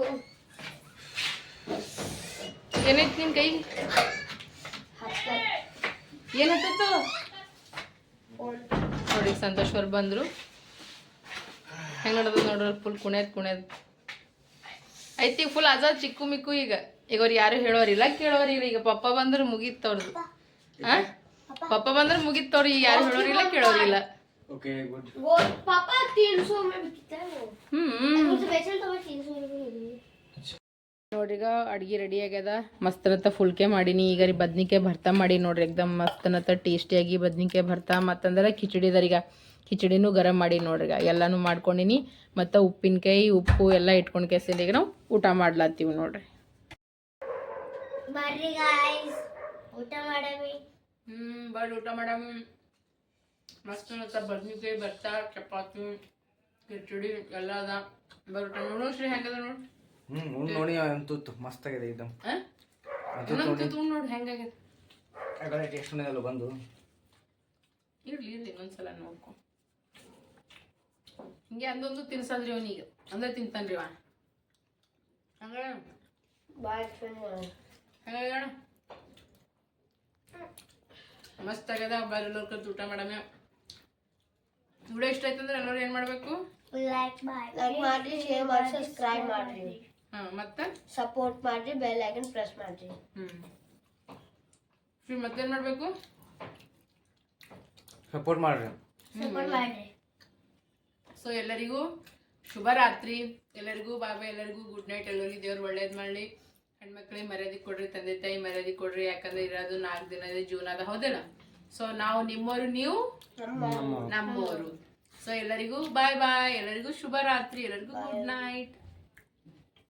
ಏನೈತಿ ನಿನ್ ಕೈ ಏನಾಯ್ತು ನೋಡಿ ಸಂತೋಷ್ ಅವ್ರು ಬಂದರು ಹೆಂಗೆ ನಡೆದ ನೋಡ್ರಿ ಫುಲ್ ಕುಣ್ಯದ್ ಕುಣ್ಯದ್ ಐತಿ ಫುಲ್ ಅಜಾದ್ ಚಿಕ್ಕು ಮಿಕ್ಕು ಈಗ ಈಗ ಅವ್ರು ಯಾರು ಹೇಳೋರಿಲ್ಲ ಕೇಳೋರಿಲ್ಲ ಈಗ ಪಪ್ಪ ಬಂದ್ರೆ ಮುಗೀತು ಅವ್ರದ್ದು ಆ ಪಪ್ಪ ಬಂದ್ರೆ ಮುಗೀತು ಅವ್ರು ಈಗ ಯಾರು ಹೇಳೋರಿಲ್ಲ ಕೇಳೋರಿಲ್ಲ ओके गुड वो पापा तीन सौ में बिकता है वो ಹ್ಮ್ मुझे बेचन तो मैं तीन सौ में ನೋಡ್ರಿಗ ಅಡ್ಗೆ ರೆಡಿ ಆಗ್ಯದ. ಮಸ್ತನತ್ತ ಫುಲ್ಕೆ ಮಾಡೀನಿ. ಈಗ ರೀ ಬದ್ನಿಕಾಯಿ ಭರ್ತ ಮಾಡಿ ನೋಡ್ರಿ. ಎಕ್ದಮ್ ಮಸ್ತನತ್ತ ಟೇಸ್ಟಿಯಾಗಿ ಬದ್ನಿಕಾಯಿ ಭರ್ತ ಮತ್ತಂದ್ರೆ ಈಗ. ಕಿಚಡಿನು ಗರಂ ಮಾಡಿ ನೋಡ್ರಿಗ. ಎಲ್ಲಾನು ಮಾಡ್ಕೊಂಡಿನಿ. ಮತ್ತು ಉಪ್ಪಿನಕಾಯಿ ಉಪ್ಪು ಎಲ್ಲ ಇಟ್ಕೊಂಡು ಕೇಸಿಂದ ನಾವು ಊಟ ಮಾಡ್ಲಾತೀವಿ ನೋಡ್ರಿ. ಊಟ ಮಾಡಮಿ ಹ್ಞೂ ಬರ್ರಿ ಊಟ ಮಾಡಮಿ. ಮಸ್ತನತ್ತ ಬದ್ನಿಕಾಯಿ ಭರ್ತ ಚಪಾತಿ ಕಿಚಡಿ ಎಲ್ಲ ಅದ. ಊಟ ನೋಡು ಶ್ರೀ ಹೆಂಗದ ನೋಡ್ರಿ? ಹ್ಮ್ ಉಂಡ್ ನೋಡಿ ಅಂತೂ ಮಸ್ತ್ ಆಗಿದೆ ಇದು. ನೋಡಿ. ಹೆಂಗಾಗಿದೆ? ಆಗಲೇ ಟೇಸ್ಟ್ ಎಲ್ಲ ಬಂದು. ಇರ್ಲಿ ಇರ್ಲಿ ಇನ್ನೊಂದ್ಸಲ ನೋಡ್ಕೊ. ಹಿಂಗೆ ಅಂದೊಂದು ತಿನ್ಸಲ್ರಿ ಅವನಿಗೆ ಅಂದ್ರೆ ತಿಂತಾನ್ರಿ ಅವ ಹಂಗ ಬಾಯ್ ಫ್ರೆಂಡ್. ಹಂಗ ಮಸ್ತ್ ಆಗ್ಯದ ಬಾರಿ ಎಲ್ಲರ ಕಲ್ತು ಊಟ ಮಾಡಮೆ. ವಿಡಿಯೋ ಇಷ್ಟ ಆಯ್ತಂದ್ರೆ ಎಲ್ಲರೂ ಏನು ಮಾಡಬೇಕು? ಲೈಕ್ ಮಾಡಿ. ಶೇರ್ ಮಾಡಿ ಸಬ್ಸ್ಕ್ರೈಬ್ ಮಾಡ್ರಿ. ಮತ್ತೆ? ಸಪೋರ್ಟ್ ಮಾಡ್ರಿ ಬೆಲ್ ಐಕನ್ ಪ್ರೆಸ್ ಮಾಡ್ರಿ. ಹ್ಞೂ ಮತ್ತೇನು ಮಾಡಬೇಕು? ಸಪೋರ್ಟ್ ಮಾಡ್ರಿ. ಸಪೋರ್ಟ್ ಮಾಡ್ರಿ. ಸೊ ಎಲ್ಲರಿಗೂ ಶುಭ ರಾತ್ರಿ ಎಲ್ಲರಿಗೂ ಬಾಬಾ ಎಲ್ಲರಿಗೂ ಗುಡ್ ನೈಟ್ ಎಲ್ಲರಿಗೂ ದೇವ್ರು ಒಳ್ಳೇದು ಮಾಡಲಿ. ಹೆಣ್ಮಕ್ಳಿಗೆ ಮರ್ಯಾದೆ ಕೊಡ್ರಿ ತಂದೆ ತಾಯಿ ಮರ್ಯಾದೆ ಕೊಡ್ರಿ. ಯಾಕಂದ್ರೆ ಇರೋದು ನಾಲ್ಕು ದಿನದ ಜೀವನದ ಹೌದಲ್ಲ? ಸೊ ನಾವು ನಿಮ್ಮವರು ನೀವು ನಮ್ಮವರು ಸೊ ಎಲ್ಲರಿಗೂ ಬಾಯ್ ಬಾಯ್ ಎಲ್ಲರಿಗೂ ಶುಭ ರಾತ್ರಿ ಎಲ್ಲರಿಗೂ ಗುಡ್ ನೈಟ್